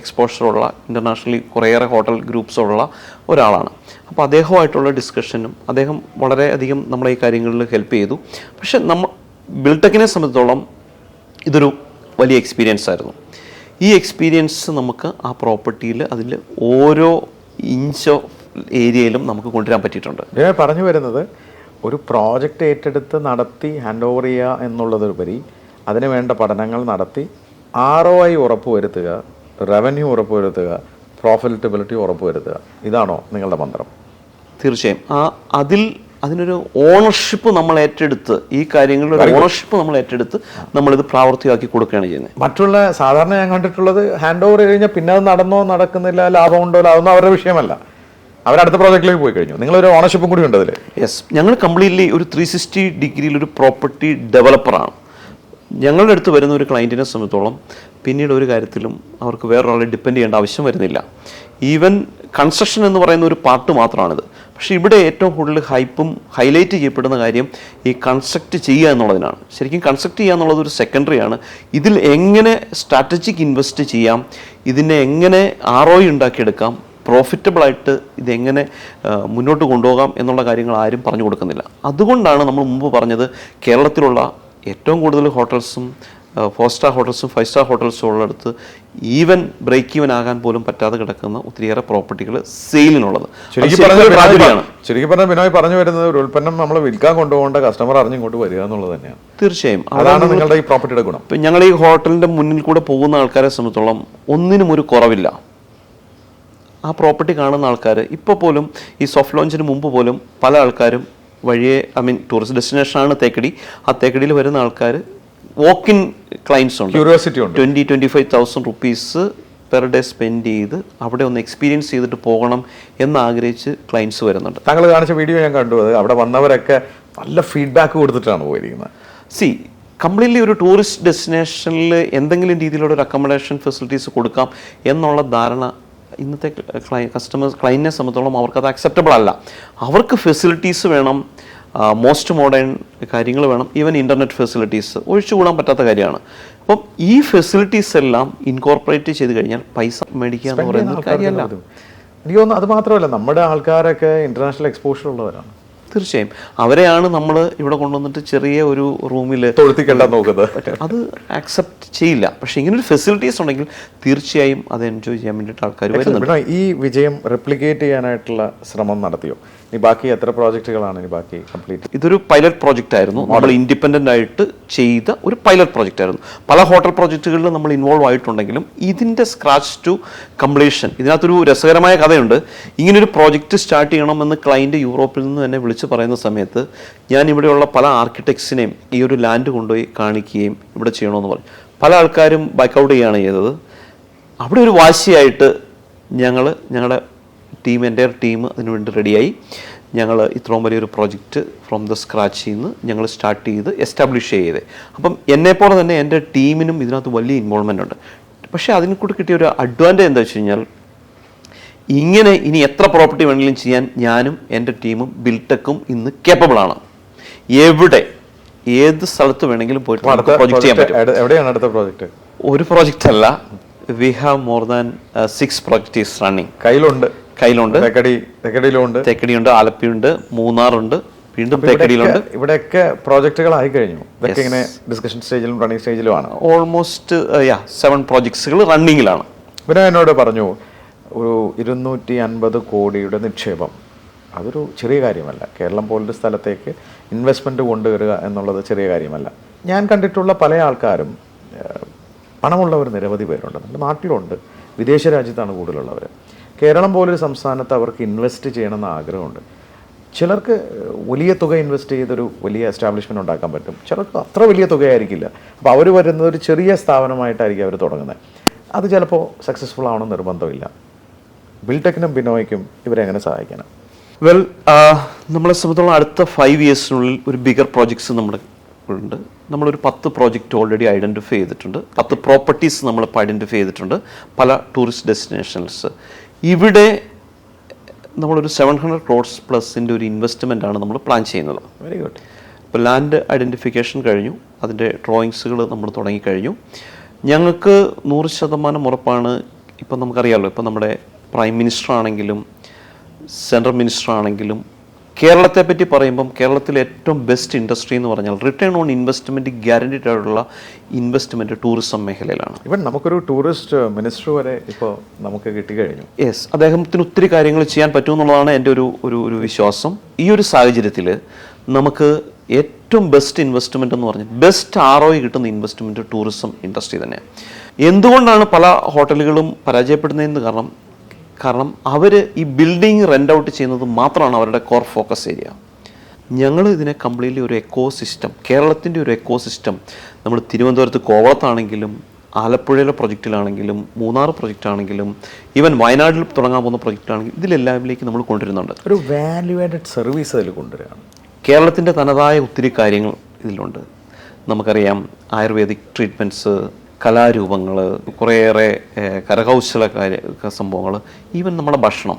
Speaker 1: എക്സ്പോഷറുള്ള ഇന്റർനാഷണലി കുറേയേറെ ഹോട്ടൽ ഗ്രൂപ്പ്സ് ഉള്ള ഒരാളാണ്. അപ്പോൾ അദ്ദേഹവുമായിട്ടുള്ള ഡിസ്കഷനും അദ്ദേഹം വളരെയധികം നമ്മളെ ഈ കാര്യങ്ങളിൽ ഹെൽപ്പ് ചെയ്തു. പക്ഷെ നമ്മൾ ബിൽടെക്കിനെ സംബന്ധിച്ചോളം ഇതൊരു വലിയ എക്സ്പീരിയൻസ് ആയിരുന്നു. ഈ എക്സ്പീരിയൻസ് നമുക്ക് ആ പ്രോപ്പർട്ടിയിൽ അതിൽ ഓരോ ഇഞ്ച് ഏരിയയിലും നമുക്ക് കൊണ്ടുവരാൻ പറ്റിയിട്ടുണ്ട്.
Speaker 2: ഞാൻ പറഞ്ഞു വരുന്നത് ഒരു പ്രോജക്റ്റ് ഏറ്റെടുത്ത് നടത്തി ഹാൻഡ് ഓവർ ചെയ്യുക എന്നുള്ളതുപരി അതിന് വേണ്ട പഠനങ്ങൾ നടത്തി ആർ ഒ ഐ ഉറപ്പുവരുത്തുക റവന്യൂ ഉറപ്പുവരുത്തുക പ്രോഫിറ്റബിലിറ്റി ഉറപ്പുവരുത്തുക. ഇതാണോ നിങ്ങളുടെ മന്ത്രം?
Speaker 1: തീർച്ചയായും. ആ അതിൽ അതിനൊരു ഓണർഷിപ്പ് നമ്മൾ ഏറ്റെടുത്ത് ഈ കാര്യങ്ങളുടെ ഓണർഷിപ്പ് നമ്മൾ ഏറ്റെടുത്ത് നമ്മളിത് പ്രാവർത്തികമാക്കി കൊടുക്കുകയാണ് ചെയ്യുന്നത്.
Speaker 2: മറ്റുള്ള സാധാരണ ഞാൻ കണ്ടിട്ടുള്ളത് ഹാൻഡ് ഓവർ കഴിഞ്ഞാൽ പിന്നെ അത് നടന്നോ നടക്കുന്നില്ല ലാഭം ഉണ്ടോ അതൊന്നും അവരുടെ വിഷയമല്ല. അവരടുത്ത പ്രോജക്റ്റിലേക്ക് പോയി കഴിഞ്ഞു. നിങ്ങളൊരു ഓണർഷിപ്പും കൂടി ഉണ്ട് അതിൽ
Speaker 1: യെസ് ഞങ്ങൾ കംപ്ലീറ്റ്ലി ഒരു ത്രീ സിക്സ്റ്റി ഡിഗ്രിയിൽ ഒരു പ്രോപ്പർട്ടി ഡെവലപ്പറാണ് ഞങ്ങളുടെ അടുത്ത് വരുന്ന ഒരു ക്ലയന്റിനെ സംബന്ധിച്ചോളം പിന്നീട് ഒരു കാര്യത്തിലും അവർക്ക് വേറൊരാളെ ഡിപ്പെൻഡ് ചെയ്യേണ്ട ആവശ്യം വരുന്നില്ല. ഈവൻ കൺസ്ട്രക്ഷൻ എന്ന് പറയുന്ന ഒരു പാർട്ട് മാത്രമാണിത്. പക്ഷേ ഇവിടെ ഏറ്റവും കൂടുതൽ ഹൈപ്പും ഹൈലൈറ്റ് ചെയ്യപ്പെടുന്ന കാര്യം ഈ കൺസ്ട്രക്റ്റ് ചെയ്യുക എന്നുള്ളതിനാണ്. ശരിക്കും കൺസ്ട്രക്റ്റ് ചെയ്യുക എന്നുള്ളത് ഒരു സെക്കൻഡറി ആണ് ഇതിൽ എങ്ങനെ സ്ട്രാറ്റജിക് ഇൻവെസ്റ്റ് ചെയ്യാം ഇതിനെ എങ്ങനെ ആർ ഒ ഉണ്ടാക്കിയെടുക്കാം പ്രോഫിറ്റബിളായിട്ട് ഇതെങ്ങനെ മുന്നോട്ട് കൊണ്ടുപോകാം എന്നുള്ള കാര്യങ്ങൾ ആരും പറഞ്ഞു കൊടുക്കുന്നില്ല. അതുകൊണ്ടാണ് നമ്മൾ മുമ്പ് പറഞ്ഞത് കേരളത്തിലുള്ള ഏറ്റവും കൂടുതൽ ഹോട്ടൽസും ഫോർ സ്റ്റാർ ഹോട്ടൽസും ഫൈവ് സ്റ്റാർ ഹോട്ടൽസും ഉള്ളിടത്ത് ഈവൻ ബ്രേക്ക് ഈവൻ ആകാൻ പോലും പറ്റാതെ കിടക്കുന്ന ഒത്തിരിയേറെ പ്രോപ്പർട്ടികൾ സെയിലിനുള്ളത്. ശരിക്കും
Speaker 2: പറഞ്ഞാൽ ബിനോയ് പറഞ്ഞു വരുന്നത് ഒരു ഉൽപ്പന്നം നമ്മൾ വിൽക്കാൻ കൊണ്ടുപോകേണ്ട കസ്റ്റമർ അറിഞ്ഞ് ഇങ്ങോട്ട് വരിക എന്നുള്ളത് തന്നെയാണ്.
Speaker 1: തീർച്ചയായും.
Speaker 2: അതാണ് നിങ്ങളുടെ ഈ പ്രോപ്പർട്ടിയുടെ ഗുണം.
Speaker 1: ഇപ്പം ഞങ്ങൾ ഈ ഹോട്ടലിന്റെ മുന്നിൽ കൂടെ പോകുന്ന ആൾക്കാരെ സംബന്ധിച്ചോളം ഒന്നിനും ഒരു കുറവില്ല. ആ പ്രോപ്പർട്ടി കാണുന്ന ആൾക്കാർ ഇപ്പോൾ പോലും ഈ സോഫ്റ്റ് ലോഞ്ചിന് മുമ്പ് പോലും പല ആൾക്കാരും വഴിയെ ഐ മീൻ ടൂറിസ്റ്റ് ഡെസ്റ്റിനേഷനാണ് തേക്കടി. ആ തേക്കടിയിൽ വരുന്ന ആൾക്കാർ വോക്ക് ഇൻ ക്ലയൻസ് ഉണ്ട്.
Speaker 2: ക്യൂരിയോസിറ്റി ഉണ്ട്.
Speaker 1: Twenty twenty five thousand rupees per day spend ചെയ്ത് അവിടെ ഒന്ന് എക്സ്പീരിയൻസ് ചെയ്തിട്ട് പോകണം എന്ന് ആഗ്രഹിച്ച് ക്ലയൻസ് വരുന്നുണ്ട്.
Speaker 2: താങ്കൾ കാണിച്ച വീഡിയോ ഞാൻ കണ്ടു. അത് അവിടെ വന്നവരൊക്കെ നല്ല ഫീഡ്ബാക്ക് കൊടുത്തിട്ടാണ് പോയിരിക്കുന്നത്.
Speaker 1: സി കംപ്ലീറ്റ്ലി ഒരു ടൂറിസ്റ്റ് ഡെസ്റ്റിനേഷനിൽ എന്തെങ്കിലും രീതിയിലുള്ള ഒരു അക്കോമഡേഷൻ ഫെസിലിറ്റീസ് കൊടുക്കാം എന്നുള്ള ധാരണ ഇന്നത്തെ ക്ലൈ കസ്റ്റമേഴ്സ് ക്ലൈന്റിനെ സംബന്ധിച്ചോളം അവർക്കത് അക്സെപ്റ്റബിൾ അല്ല. അവർക്ക് ഫെസിലിറ്റീസ് വേണം. മോസ്റ്റ് മോഡേൺ കാര്യങ്ങൾ വേണം. ഈവൻ ഇന്റർനെറ്റ് ഫെസിലിറ്റീസ് ഒഴിച്ചുകൂടാൻ പറ്റാത്ത കാര്യമാണ്. അപ്പം ഈ ഫെസിലിറ്റീസ് എല്ലാം ഇൻകോർപ്പറേറ്റ് ചെയ്ത് കഴിഞ്ഞാൽ പൈസ മേടിക്കുക എന്ന് പറയുന്ന കാര്യമല്ല.
Speaker 2: എനിക്ക് തോന്നുന്നു അത് മാത്രമല്ല നമ്മുടെ ആൾക്കാരൊക്കെ ഇന്റർനാഷണൽ എക്സ്പോഷർ ഉള്ളവരാണ്.
Speaker 1: തീർച്ചയായും. അവരെയാണ് നമ്മൾ ഇവിടെ കൊണ്ടുവന്നിട്ട് ചെറിയ ഒരു റൂമിൽ
Speaker 2: തൊഴുത്തിക്കണ്ട നോക്കുന്നത്.
Speaker 1: അത് ആക്സെപ്റ്റ് ചെയ്യില്ല. പക്ഷേ ഇങ്ങനെ ഒരു ഫെസിലിറ്റീസ് ഉണ്ടെങ്കിൽ തീർച്ചയായും അത് എൻജോയ് ചെയ്യാൻ വേണ്ടിയിട്ട് ആൾക്കാർ വരുന്നുണ്ട്.
Speaker 2: ഈ വിജയം റെപ്ലിക്കേറ്റ് ചെയ്യാനായിട്ടുള്ള ശ്രമം നടത്തിയോ? ഇനി ബാക്കി എത്ര പ്രോജക്റ്റുകളാണ് ഇനി ബാക്കി കംപ്ലീറ്റ്
Speaker 1: ഇതൊരു പൈലറ്റ് പ്രോജക്റ്റ് ആയിരുന്നു. നമ്മൾ ഇൻഡിപെൻഡന്റ് ആയിട്ട് ചെയ്ത ഒരു പൈലറ്റ് പ്രോജക്റ്റ് ആയിരുന്നു. പല ഹോട്ടൽ പ്രോജക്റ്റുകളിലും നമ്മൾ ഇൻവോൾവ് ആയിട്ടുണ്ടെങ്കിലും ഇതിന്റെ സ്ക്രാച്ച് ടു കംപ്ലീഷൻ ഇതിനകത്തൊരു രസകരമായ കഥയുണ്ട്. ഇങ്ങനൊരു പ്രോജക്റ്റ് സ്റ്റാർട്ട് ചെയ്യണമെന്ന് ക്ലയന്റ് യൂറോപ്പിൽ നിന്ന് തന്നെ വിളിച്ച് പറയുന്ന സമയത്ത് ഞാൻ ഇവിടെയുള്ള പല ആർക്കിടെക്ട്സിനെയും ഈ ഒരു ലാൻഡ് കൊണ്ടുപോയി കാണിക്കുകയും ഇവിടെ ചെയ്യണമെന്ന് പറഞ്ഞു. പല ആൾക്കാരും ബൈക്കൗട്ട് ചെയ്യുകയാണ് ചെയ്തത്. അവിടെ ഒരു വാശിയായിട്ട് ഞങ്ങൾ ഞങ്ങളുടെ ടീം എന്റെ ടീം അതിനുവേണ്ടി റെഡിയായി ഞങ്ങൾ ഇത്രയും വലിയൊരു പ്രോജക്റ്റ് ഫ്രോം ദ സ്ക്രാച്ചിൽ നിന്ന് ഞങ്ങൾ സ്റ്റാർട്ട് ചെയ്ത് എസ്റ്റാബ്ലിഷ് ചെയ്ത്. അപ്പം എന്നെപ്പോലെ തന്നെ എന്റെ ടീമിനും ഇതിനകത്ത് വലിയ ഇൻവോൾവ്മെന്റ് ഉണ്ട്. പക്ഷേ അതിനെ കൂടി കിട്ടിയ ഒരു അഡ്വാന്റേജ് എന്താ വെച്ച് കഴിഞ്ഞാൽ ഇങ്ങനെ ഇനി എത്ര പ്രോപ്പർട്ടി വേണമെങ്കിലും ചെയ്യാൻ ഞാനും എന്റെ ടീമും ബിൽടെക്കും ഇന്ന് കേപ്പബിളാണ് എവിടെ ഏത് സ്ഥലത്ത് വേണമെങ്കിലും പോയിട്ട് പ്രൊജക്ട് ചെയ്യാൻ പറ്റും.
Speaker 2: എവിടെയാണ് അടുത്ത പ്രോജക്റ്റ്
Speaker 1: ഒരു പ്രോജക്റ്റ് അല്ല. We have more than six project is running
Speaker 2: കയ്യിലുണ്ട്.
Speaker 1: കയ്യിലുണ്ട്.
Speaker 2: തെക്കടി തെക്കടിയിലുണ്ട്.
Speaker 1: തെക്കടിയുണ്ട് ആലപ്പിയുണ്ട് മൂന്നാറുണ്ട് വീണ്ടും തെക്കടിയിലുണ്ട്.
Speaker 2: ഇവിടെയൊക്കെ- പ്രോജക്റ്റുകൾ ആയി കഴിഞ്ഞു. ഇതൊക്കെ ഇങ്ങനെ ഡിസ്കഷൻ സ്റ്റേജിലും റണ്ണിങ് സ്റ്റേജിലുമാണ്
Speaker 1: ഓൾമോസ്റ്റ് യാ സെവൻ പ്രോജക്ട്സുകൾ റണ്ണിങ്ങിലാണ്
Speaker 2: പിന്നെ എന്നോട് പറഞ്ഞു ഒരു ഇരുന്നൂറ്റി അൻപത് കോടിയുടെ നിക്ഷേപം. അതൊരു ചെറിയ കാര്യമല്ല. കേരളം പോലൊരു സ്ഥലത്തേക്ക് ഇൻവെസ്റ്റ്മെന്റ് കൊണ്ടുവരിക എന്നുള്ളത് ചെറിയ കാര്യമല്ല. ഞാൻ കണ്ടിട്ടുള്ള പല ആൾക്കാരും പണമുള്ളവർ നിരവധി പേരുണ്ട്. നമ്മുടെ നാട്ടിലുണ്ട്. വിദേശ രാജ്യത്താണ് കൂടുതലുള്ളവർ കേരളം പോലൊരു സംസ്ഥാനത്ത് അവർക്ക് ഇൻവെസ്റ്റ് ചെയ്യണമെന്ന് ആഗ്രഹമുണ്ട്. ചിലർക്ക് വലിയ തുക ഇൻവെസ്റ്റ് ചെയ്തൊരു വലിയ എസ്റ്റാബ്ലിഷ്മെന്റ് ഉണ്ടാക്കാൻ പറ്റും. ചിലർക്ക് അത്ര വലിയ തുകയായിരിക്കില്ല. അപ്പോൾ അവർ വരുന്നത് ഒരു ചെറിയ സ്ഥാപനമായിട്ടായിരിക്കും അവർ തുടങ്ങുന്നത്. അത് ചിലപ്പോൾ സക്സസ്ഫുൾ ആവണം നിർബന്ധമില്ല. ബിൽടെക്കിനും ബിനോയ്ക്കും ഇവരെ എങ്ങനെ സഹായിക്കണം?
Speaker 1: വെൽ നമ്മളെ സംബന്ധിച്ചോളം അടുത്ത ഫൈവ് ഇയേഴ്സിനുള്ളിൽ ഒരു ബിഗർ പ്രോജക്ട്സ് നമ്മുടെ ഉണ്ട്. നമ്മളൊരു പത്ത് പ്രോജക്റ്റ് ഓൾറെഡി ഐഡന്റിഫൈ ചെയ്തിട്ടുണ്ട്. പത്ത് പ്രോപ്പർട്ടീസ് നമ്മളിപ്പോൾ ഐഡന്റിഫൈ ചെയ്തിട്ടുണ്ട്. പല ടൂറിസ്റ്റ് ഡെസ്റ്റിനേഷൻസ് ഇവിടെ നമ്മളൊരു സെവൻ ഹൺഡ്രഡ് ക്രോഡ്സ് പ്ലസിന്റെ ഒരു ഇൻവെസ്റ്റ്മെന്റ് ആണ് നമ്മൾ പ്ലാൻ ചെയ്യുന്നത്.
Speaker 2: വെരി ഗുഡ്
Speaker 1: ഇപ്പോൾ ലാൻഡ് ഐഡന്റിഫിക്കേഷൻ കഴിഞ്ഞു. അതിന്റെ ഡ്രോയിങ്സുകൾ നമ്മൾ തുടങ്ങിക്കഴിഞ്ഞു ഞങ്ങൾക്ക് നൂറ് ശതമാനം ഉറപ്പാണ് ഇപ്പം നമുക്കറിയാമല്ലോ ഇപ്പം നമ്മുടെ പ്രൈം മിനിസ്റ്റർ ആണെങ്കിലും സെൻട്രൽ മിനിസ്റ്റർ ആണെങ്കിലും കേരളത്തെ പറ്റി പറയുമ്പം കേരളത്തിലെ ഏറ്റവും ബെസ്റ്റ് ഇൻഡസ്ട്രി എന്ന് പറഞ്ഞാൽ റിട്ടേൺ ഓൺ ഇൻവെസ്റ്റ്മെന്റ് ഗ്യാരണ്ടീഡ് ആയിട്ടുള്ള ഇൻവെസ്റ്റ്മെന്റ് ടൂറിസം മേഖലയിലാണ്.
Speaker 2: ഇവൻ നമുക്കൊരു ടൂറിസ്റ്റ് മിനിസ്റ്റർ വരെ ഇപ്പോൾ നമുക്ക് കിട്ടി കഴിഞ്ഞു
Speaker 1: യെസ് അദ്ദേഹത്തിന് ഒത്തിരി കാര്യങ്ങൾ ചെയ്യാൻ പറ്റുമെന്നുള്ളതാണ് എന്റെ ഒരു ഒരു ഒരു വിശ്വാസം. ഈ ഒരു സാഹചര്യത്തിൽ നമുക്ക് ഏറ്റവും ബെസ്റ്റ് ഇൻവെസ്റ്റ്മെന്റ് എന്ന് പറഞ്ഞാൽ ബെസ്റ്റ് ആർ ഒ കിട്ടുന്ന ഇൻവെസ്റ്റ്മെന്റ് ടൂറിസം ഇൻഡസ്ട്രി തന്നെ എന്തുകൊണ്ടാണ് പല ഹോട്ടലുകളും പരാജയപ്പെടുന്നതെന്ന് കാരണം കാരണം അവർ ഈ ബിൽഡിംഗ് റെന്റ് ഔട്ട് ചെയ്യുന്നത് മാത്രമാണ് അവരുടെ കോർ ഫോക്കസ് ഏരിയ ഞങ്ങൾ ഇതിനെ കംപ്ലീറ്റ്ലി ഒരു എക്കോ സിസ്റ്റം കേരളത്തിന്റെ ഒരു എക്കോ സിസ്റ്റം നമ്മൾ തിരുവനന്തപുരത്ത് കോവളത്താണെങ്കിലും ആലപ്പുഴയിലെ പ്രൊജക്റ്റിലാണെങ്കിലും മൂന്നാർ പ്രൊജക്റ്റ് ആണെങ്കിലും ഈവൻ വയനാട്ടിൽ തുടങ്ങാൻ പോകുന്ന പ്രൊജക്റ്റ് ആണെങ്കിലും ഇതിലെല്ലാമിലേക്ക് നമ്മൾ കൊണ്ടുവരുന്നുണ്ട്.
Speaker 2: ഒരു വാല്യൂ ആഡഡ് സർവീസ് അതിൽ കൊണ്ടുവരികയാണ്
Speaker 1: കേരളത്തിന്റെ തനതായ ഒത്തിരി കാര്യങ്ങൾ ഇതിലുണ്ട്. നമുക്കറിയാം ആയുർവേദിക് ട്രീറ്റ്മെന്റ്സ് കലാരൂപങ്ങൾ കുറേയേറെ കരകൗശല കാര്യ സംഭവങ്ങൾ ഈവൻ നമ്മുടെ ഭക്ഷണം.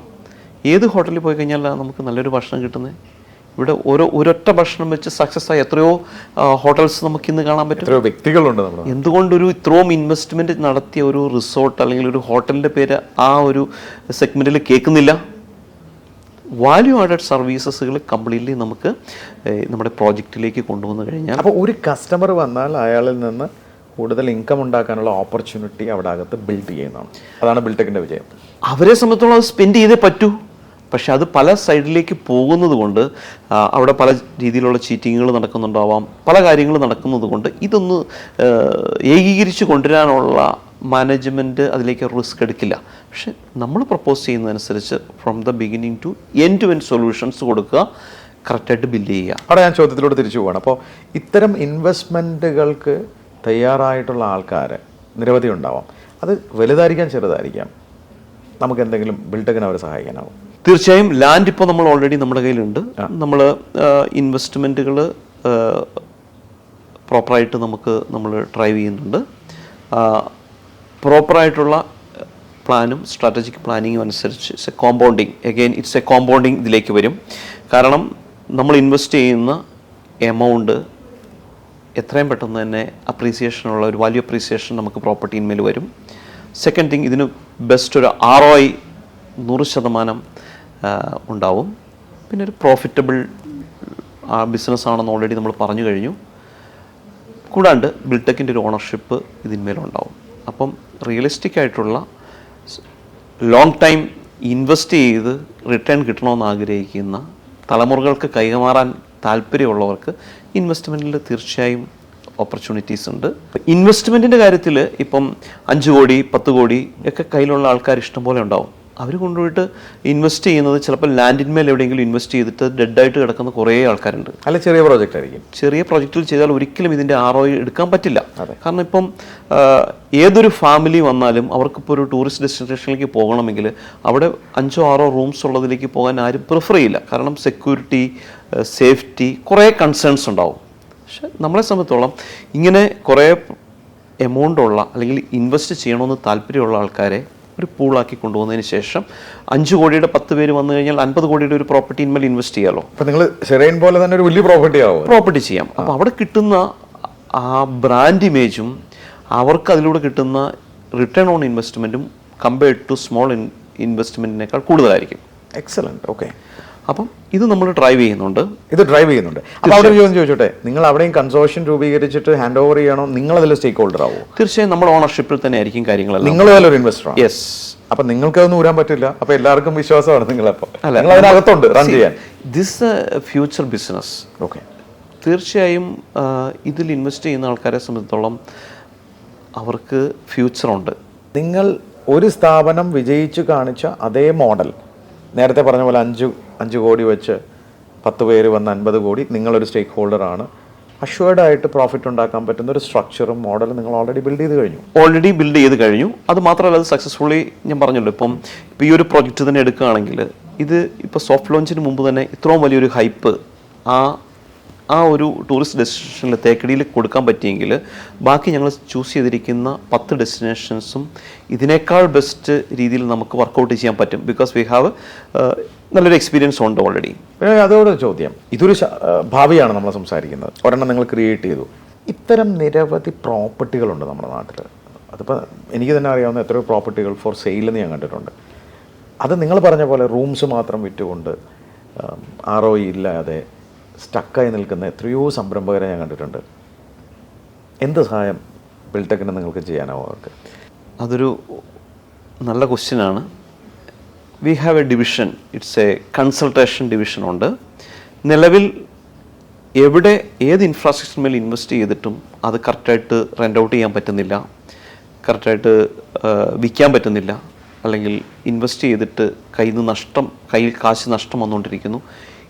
Speaker 1: ഏത് ഹോട്ടലിൽ പോയി കഴിഞ്ഞാൽ നമുക്ക് നല്ലൊരു ഭക്ഷണം കിട്ടുന്നത് ഇവിടെ ഓരോ ഒരൊറ്റ ഭക്ഷണം വെച്ച് സക്സസ് ആയി എത്രയോ ഹോട്ടൽസ് നമുക്ക് ഇന്ന് കാണാൻ പറ്റും.
Speaker 2: വ്യക്തികളുണ്ട്
Speaker 1: എന്തുകൊണ്ടൊരു ഇത്രയും ഇൻവെസ്റ്റ്മെന്റ് നടത്തിയ ഒരു റിസോർട്ട് അല്ലെങ്കിൽ ഒരു ഹോട്ടലിന്റെ പേര് ആ ഒരു സെഗ്മെന്റിൽ കേൾക്കുന്നില്ല? വാല്യൂ ആഡഡ് സർവീസസുകൾ കംപ്ലീറ്റ്ലി നമുക്ക് നമ്മുടെ പ്രോജക്റ്റിലേക്ക് കൊണ്ടുവന്നു കഴിഞ്ഞാൽ
Speaker 2: അപ്പോൾ ഒരു കസ്റ്റമർ വന്നാൽ അയാളിൽ നിന്ന് കൂടുതൽ ഇൻകം ഉണ്ടാക്കാനുള്ള ഓപ്പർച്യൂണിറ്റി അവിടെ അകത്ത് ബിൽഡ് ചെയ്യുന്നതാണ്. അതാണ് ബിൽടെക്കിന്റെ വിജയം.
Speaker 1: അവരെ സംബന്ധിച്ചോളം അത് സ്പെൻഡ് ചെയ്തേ പറ്റൂ. പക്ഷെ അത് പല സൈഡിലേക്ക് പോകുന്നത് കൊണ്ട് അവിടെ പല രീതിയിലുള്ള ചീറ്റിങ്ങുകൾ നടക്കുന്നുണ്ടാവാം പല കാര്യങ്ങൾ നടക്കുന്നത് കൊണ്ട് ഇതൊന്ന് ഏകീകരിച്ച് കൊണ്ടുവരാനുള്ള മാനേജ്മെന്റ് അതിലേക്ക് റിസ്ക് എടുക്കില്ല. പക്ഷെ നമ്മൾ propose ചെയ്യുന്നതനുസരിച്ച് from the beginning to end to end solutions കൊടുക്കുക കറക്റ്റായിട്ട് ബില്ല് ചെയ്യുക.
Speaker 2: അവിടെ ഞാൻ ചോദ്യത്തിലൂടെ തിരിച്ചു പോവാണ്. അപ്പോൾ ഇത്തരം ഇൻവെസ്റ്റ്മെന്റുകൾക്ക് തയ്യാറായിട്ടുള്ള ആൾക്കാർ നിരവധി ഉണ്ടാവാം. അത് വലുതായിരിക്കാം ചെറുതായിരിക്കാം. നമുക്ക് എന്തെങ്കിലും ബിൽടെക്കിന് അവരെ സഹായിക്കാനാവും.
Speaker 1: തീർച്ചയായും ലാൻഡ് ഇപ്പോൾ നമ്മൾ ഓൾറെഡി നമ്മുടെ കയ്യിലുണ്ട്. നമ്മൾ ഇൻവെസ്റ്റ്മെന്റുകൾ പ്രോപ്പറായിട്ട് നമുക്ക് നമ്മൾ ഡ്രൈവ് ചെയ്യുന്നുണ്ട്. പ്രോപ്പറായിട്ടുള്ള പ്ലാനും സ്ട്രാറ്റജിക് പ്ലാനിങ്ങും അനുസരിച്ച് it's a compounding again it's a compounding ഇതിലേക്ക് വരും. കാരണം നമ്മൾ ഇൻവെസ്റ്റ് ചെയ്യുന്ന എമൗണ്ട് എത്രയും പെട്ടെന്ന് തന്നെ അപ്രീസിയേഷനുള്ള ഒരു വാല്യൂ അപ്രീസിയേഷൻ നമുക്ക് പ്രോപ്പർട്ടിന്മേൽ വരും. സെക്കൻഡ് തിങ് ഇതിന് ബെസ്റ്റ് ഒരു ആർ ഒ ഐ നൂറ് ശതമാനം ഉണ്ടാവും. പിന്നെ ഒരു പ്രോഫിറ്റബിൾ ബിസിനസ് ആണെന്ന് ഓൾറെഡി നമ്മൾ പറഞ്ഞു കഴിഞ്ഞു. കൂടാണ്ട് ബിൽടെക്കിന്റെ ഒരു ഓണർഷിപ്പ് ഇതിന്മേലുണ്ടാവും അപ്പം റിയലിസ്റ്റിക് ആയിട്ടുള്ള ലോങ് ടൈം ഇൻവെസ്റ്റ് ചെയ്ത് റിട്ടേൺ കിട്ടണമെന്ന് ആഗ്രഹിക്കുന്ന തലമുറകൾക്ക് കൈമാറാൻ താല്പര്യമുള്ളവർക്ക് ഇൻവെസ്റ്റ്മെന്റിൽ തീർച്ചയായും ഓപ്പർച്യൂണിറ്റീസ് ഉണ്ട്. ഇൻവെസ്റ്റ്മെന്റിന്റെ കാര്യത്തിൽ ഇപ്പം അഞ്ച് കോടി പത്ത് കോടി ഒക്കെ കയ്യിലുള്ള ആൾക്കാർ ഇഷ്ടംപോലെ ഉണ്ടാവും. അവർ കൊണ്ടുപോയിട്ട് ഇൻവെസ്റ്റ് ചെയ്യുന്നത് ചിലപ്പോൾ ലാൻഡിന്മേൽ എവിടെയെങ്കിലും ഇൻവെസ്റ്റ് ചെയ്തിട്ട് ഡെഡായിട്ട് കിടക്കുന്ന കുറേ ആൾക്കാരുണ്ട്.
Speaker 2: അല്ല ചെറിയ പ്രോജക്റ്റ് ആയിരിക്കും.
Speaker 1: ചെറിയ പ്രോജക്റ്റിൽ ചെയ്താൽ ഒരിക്കലും ഇതിന്റെ ആർ ഒ എടുക്കാൻ പറ്റില്ല. കാരണം ഇപ്പം ഏതൊരു ഫാമിലി വന്നാലും അവർക്കിപ്പോൾ ഒരു ടൂറിസ്റ്റ് ഡെസ്റ്റിനേഷനിലേക്ക് പോകണമെങ്കിൽ അവിടെ അഞ്ചോ ആറോ റൂംസ് ഉള്ളതിലേക്ക് പോകാൻ ആരും പ്രിഫർ ചെയ്യില്ല. കാരണം സെക്യൂരിറ്റി സേഫ്റ്റി കുറേ കൺസേൺസ് ഉണ്ടാവും. പക്ഷെ നമ്മളെ സംബന്ധിച്ചോളം ഇങ്ങനെ കുറേ എമൗണ്ട് ഉള്ള അല്ലെങ്കിൽ ഇൻവെസ്റ്റ് ചെയ്യണമെന്ന് താല്പര്യമുള്ള ആൾക്കാരെ ഒരു പൂളാക്കി കൊണ്ടുവന്നതിന് ശേഷം അഞ്ച് കോടിയുടെ പത്ത് പേര് വന്നു കഴിഞ്ഞാൽ അൻപത് കോടിയുടെ ഒരു പ്രോപ്പർട്ടി ഇന്മേൽ ഇൻവെസ്റ്റ് ചെയ്യാമല്ലോ
Speaker 2: അപ്പോൾ നിങ്ങൾ ഷെറൈൻ പോലെ തന്നെ ഒരു വലിയ പ്രോപ്പർട്ടി ആവും.
Speaker 1: പ്രോപ്പർട്ടി ചെയ്യാം. അപ്പോൾ അവിടെ കിട്ടുന്ന ആ ബ്രാൻഡ് ഇമേജും അവർക്ക് അതിലൂടെ കിട്ടുന്ന റിട്ടേൺ ഓൺ ഇൻവെസ്റ്റ്മെന്റും കമ്പയർഡ് ടു സ്മോൾ ഇൻവെസ്റ്റ്മെന്റിനേക്കാൾ കൂടുതലായിരിക്കും.
Speaker 2: എക്സലന്റ് ഓക്കെ
Speaker 1: അപ്പം ഇത് നമ്മൾ ഡ്രൈവ് ചെയ്യുന്നുണ്ട്.
Speaker 2: ഇത് ഡ്രൈവ് ചെയ്യുന്നുണ്ട്. അപ്പോൾ അവിടെ ഒരു ചോദ്യം ചോദിച്ചോട്ടെ നിങ്ങൾ അവിടെയും കൺസോർഷ്യം രൂപീകരിച്ചിട്ട് ഹാൻഡ് ഓവർ ചെയ്യണോ? നിങ്ങൾ അതിൽ സ്റ്റേക്ക് ഹോൾഡർ ആവോ?
Speaker 1: തീർച്ചയായും നമ്മൾ ഓണർഷിപ്പിൽ തന്നെ ആയിരിക്കും കാര്യങ്ങളെല്ലാം
Speaker 2: നിങ്ങൾ അതിലൊരു ഇൻവെസ്റ്റർ
Speaker 1: യെസ്
Speaker 2: അപ്പൊ നിങ്ങൾക്ക് അതൊന്നും ഊരാൻ പറ്റില്ല. അപ്പൊ എല്ലാവർക്കും വിശ്വാസമാണ് നിങ്ങളപ്പോ.
Speaker 1: അല്ല,
Speaker 2: നിങ്ങൾ അതിനകത്തുണ്ട് റൺ ചെയ്യാൻ.
Speaker 1: ദിസ് ഫ്യൂച്ചർ ബിസിനസ്
Speaker 2: ഓക്കെ
Speaker 1: തീർച്ചയായും ഇതിൽ ഇൻവെസ്റ്റ് ചെയ്യുന്ന ആൾക്കാരെ സംബന്ധിച്ചിടത്തോളം അവർക്ക് ഫ്യൂച്ചറുണ്ട്
Speaker 2: നിങ്ങൾ ഒരു സ്ഥാപനം വിജയിച്ചു കാണിച്ച അതേ മോഡൽ നേരത്തെ പറഞ്ഞ പോലെ അഞ്ച് അഞ്ച് കോടി വെച്ച് പത്ത് പേര് വന്ന് അൻപത് കോടി നിങ്ങളൊരു സ്റ്റേക്ക് ഹോൾഡറാണ് ആണ്. അഷ്വേർഡ് ആയിട്ട് പ്രോഫിറ്റ് ഉണ്ടാക്കാൻ പറ്റുന്ന ഒരു സ്ട്രക്ചറും മോഡലും നിങ്ങൾ ഓൾറെഡി ബിൽഡ് ചെയ്ത് കഴിഞ്ഞു.
Speaker 1: ഓൾറെഡി ബിൽഡ് ചെയ്ത് കഴിഞ്ഞു. അത് മാത്രമല്ല അത് സക്സസ്ഫുള്ളി ഞാൻ പറഞ്ഞല്ലോ ഇപ്പം ഇപ്പം ഈ ഒരു പ്രോജക്റ്റ് തന്നെ എടുക്കുകയാണെങ്കിൽ ഇത് ഇപ്പോൾ സോഫ്റ്റ് ലോഞ്ചിന് മുമ്പ് തന്നെ ഇത്രയും വലിയൊരു ഹൈപ്പ് ആ ആ ഒരു ടൂറിസ്റ്റ് ഡെസ്റ്റിനേഷനിൽ തേക്കടിയിൽ കൊടുക്കാൻ പറ്റിയെങ്കിൽ ബാക്കി ഞങ്ങൾ ചൂസ് ചെയ്തിരിക്കുന്ന പത്ത് ഡെസ്റ്റിനേഷൻസും ഇതിനേക്കാൾ ബെസ്റ്റ് രീതിയിൽ നമുക്ക് വർക്കൗട്ട് ചെയ്യാൻ പറ്റും. ബിക്കോസ് വി ഹാവ് നല്ലൊരു എക്സ്പീരിയൻസ് ഉണ്ട് ഓൾറെഡി
Speaker 2: അതോട് ചോദ്യം. ഇതൊരു ഭാവിയാണ് നമ്മൾ സംസാരിക്കുന്നത്. ഒരെണ്ണം നിങ്ങൾ ക്രിയേറ്റ് ചെയ്തു. ഇത്തരം നിരവധി പ്രോപ്പർട്ടികളുണ്ട് നമ്മുടെ നാട്ടിൽ അതിപ്പോൾ എനിക്ക് തന്നെ അറിയാവുന്ന എത്രയോ പ്രോപ്പർട്ടികൾ ഫോർ സെയിൽ എന്ന് ഞാൻ കണ്ടിട്ടുണ്ട്. അത് നിങ്ങൾ പറഞ്ഞ പോലെ റൂംസ് മാത്രം വിറ്റുകൊണ്ട് ആർ ഒ ഇല്ലാതെ സ്റ്റക്കായി നിൽക്കുന്ന എത്രയോ സംരംഭകരെ ഞാൻ കണ്ടിട്ടുണ്ട്. എന്ത് സഹായം ബിൽടെക്കിന് നിങ്ങൾക്ക് ചെയ്യാനാവും അവർക്ക്?
Speaker 1: അതൊരു നല്ല ക്വസ്റ്റ്യനാണ്. We have a division it's a consultation division ഉണ്ട്. നിലവിൽ എവിടെ ഏത് ഇൻഫ്രാസ്ട്രക്ചർ മേൽ ഇൻവെസ്റ്റ് ചെയ്തിട്ടും അത് കറക്റ്റായിട്ട് റെന്റ് ഔട്ട് ചെയ്യാൻ പറ്റുന്നില്ല. കറക്റ്റായിട്ട് വിൽക്കാൻ പറ്റുന്നില്ല. അല്ലെങ്കിൽ ഇൻവെസ്റ്റ് ചെയ്തിട്ട് കയ്യിൽ നിന്ന് നഷ്ടം കയ്യിൽ കാശ് നഷ്ടം വന്നുകൊണ്ടിരിക്കുന്നു.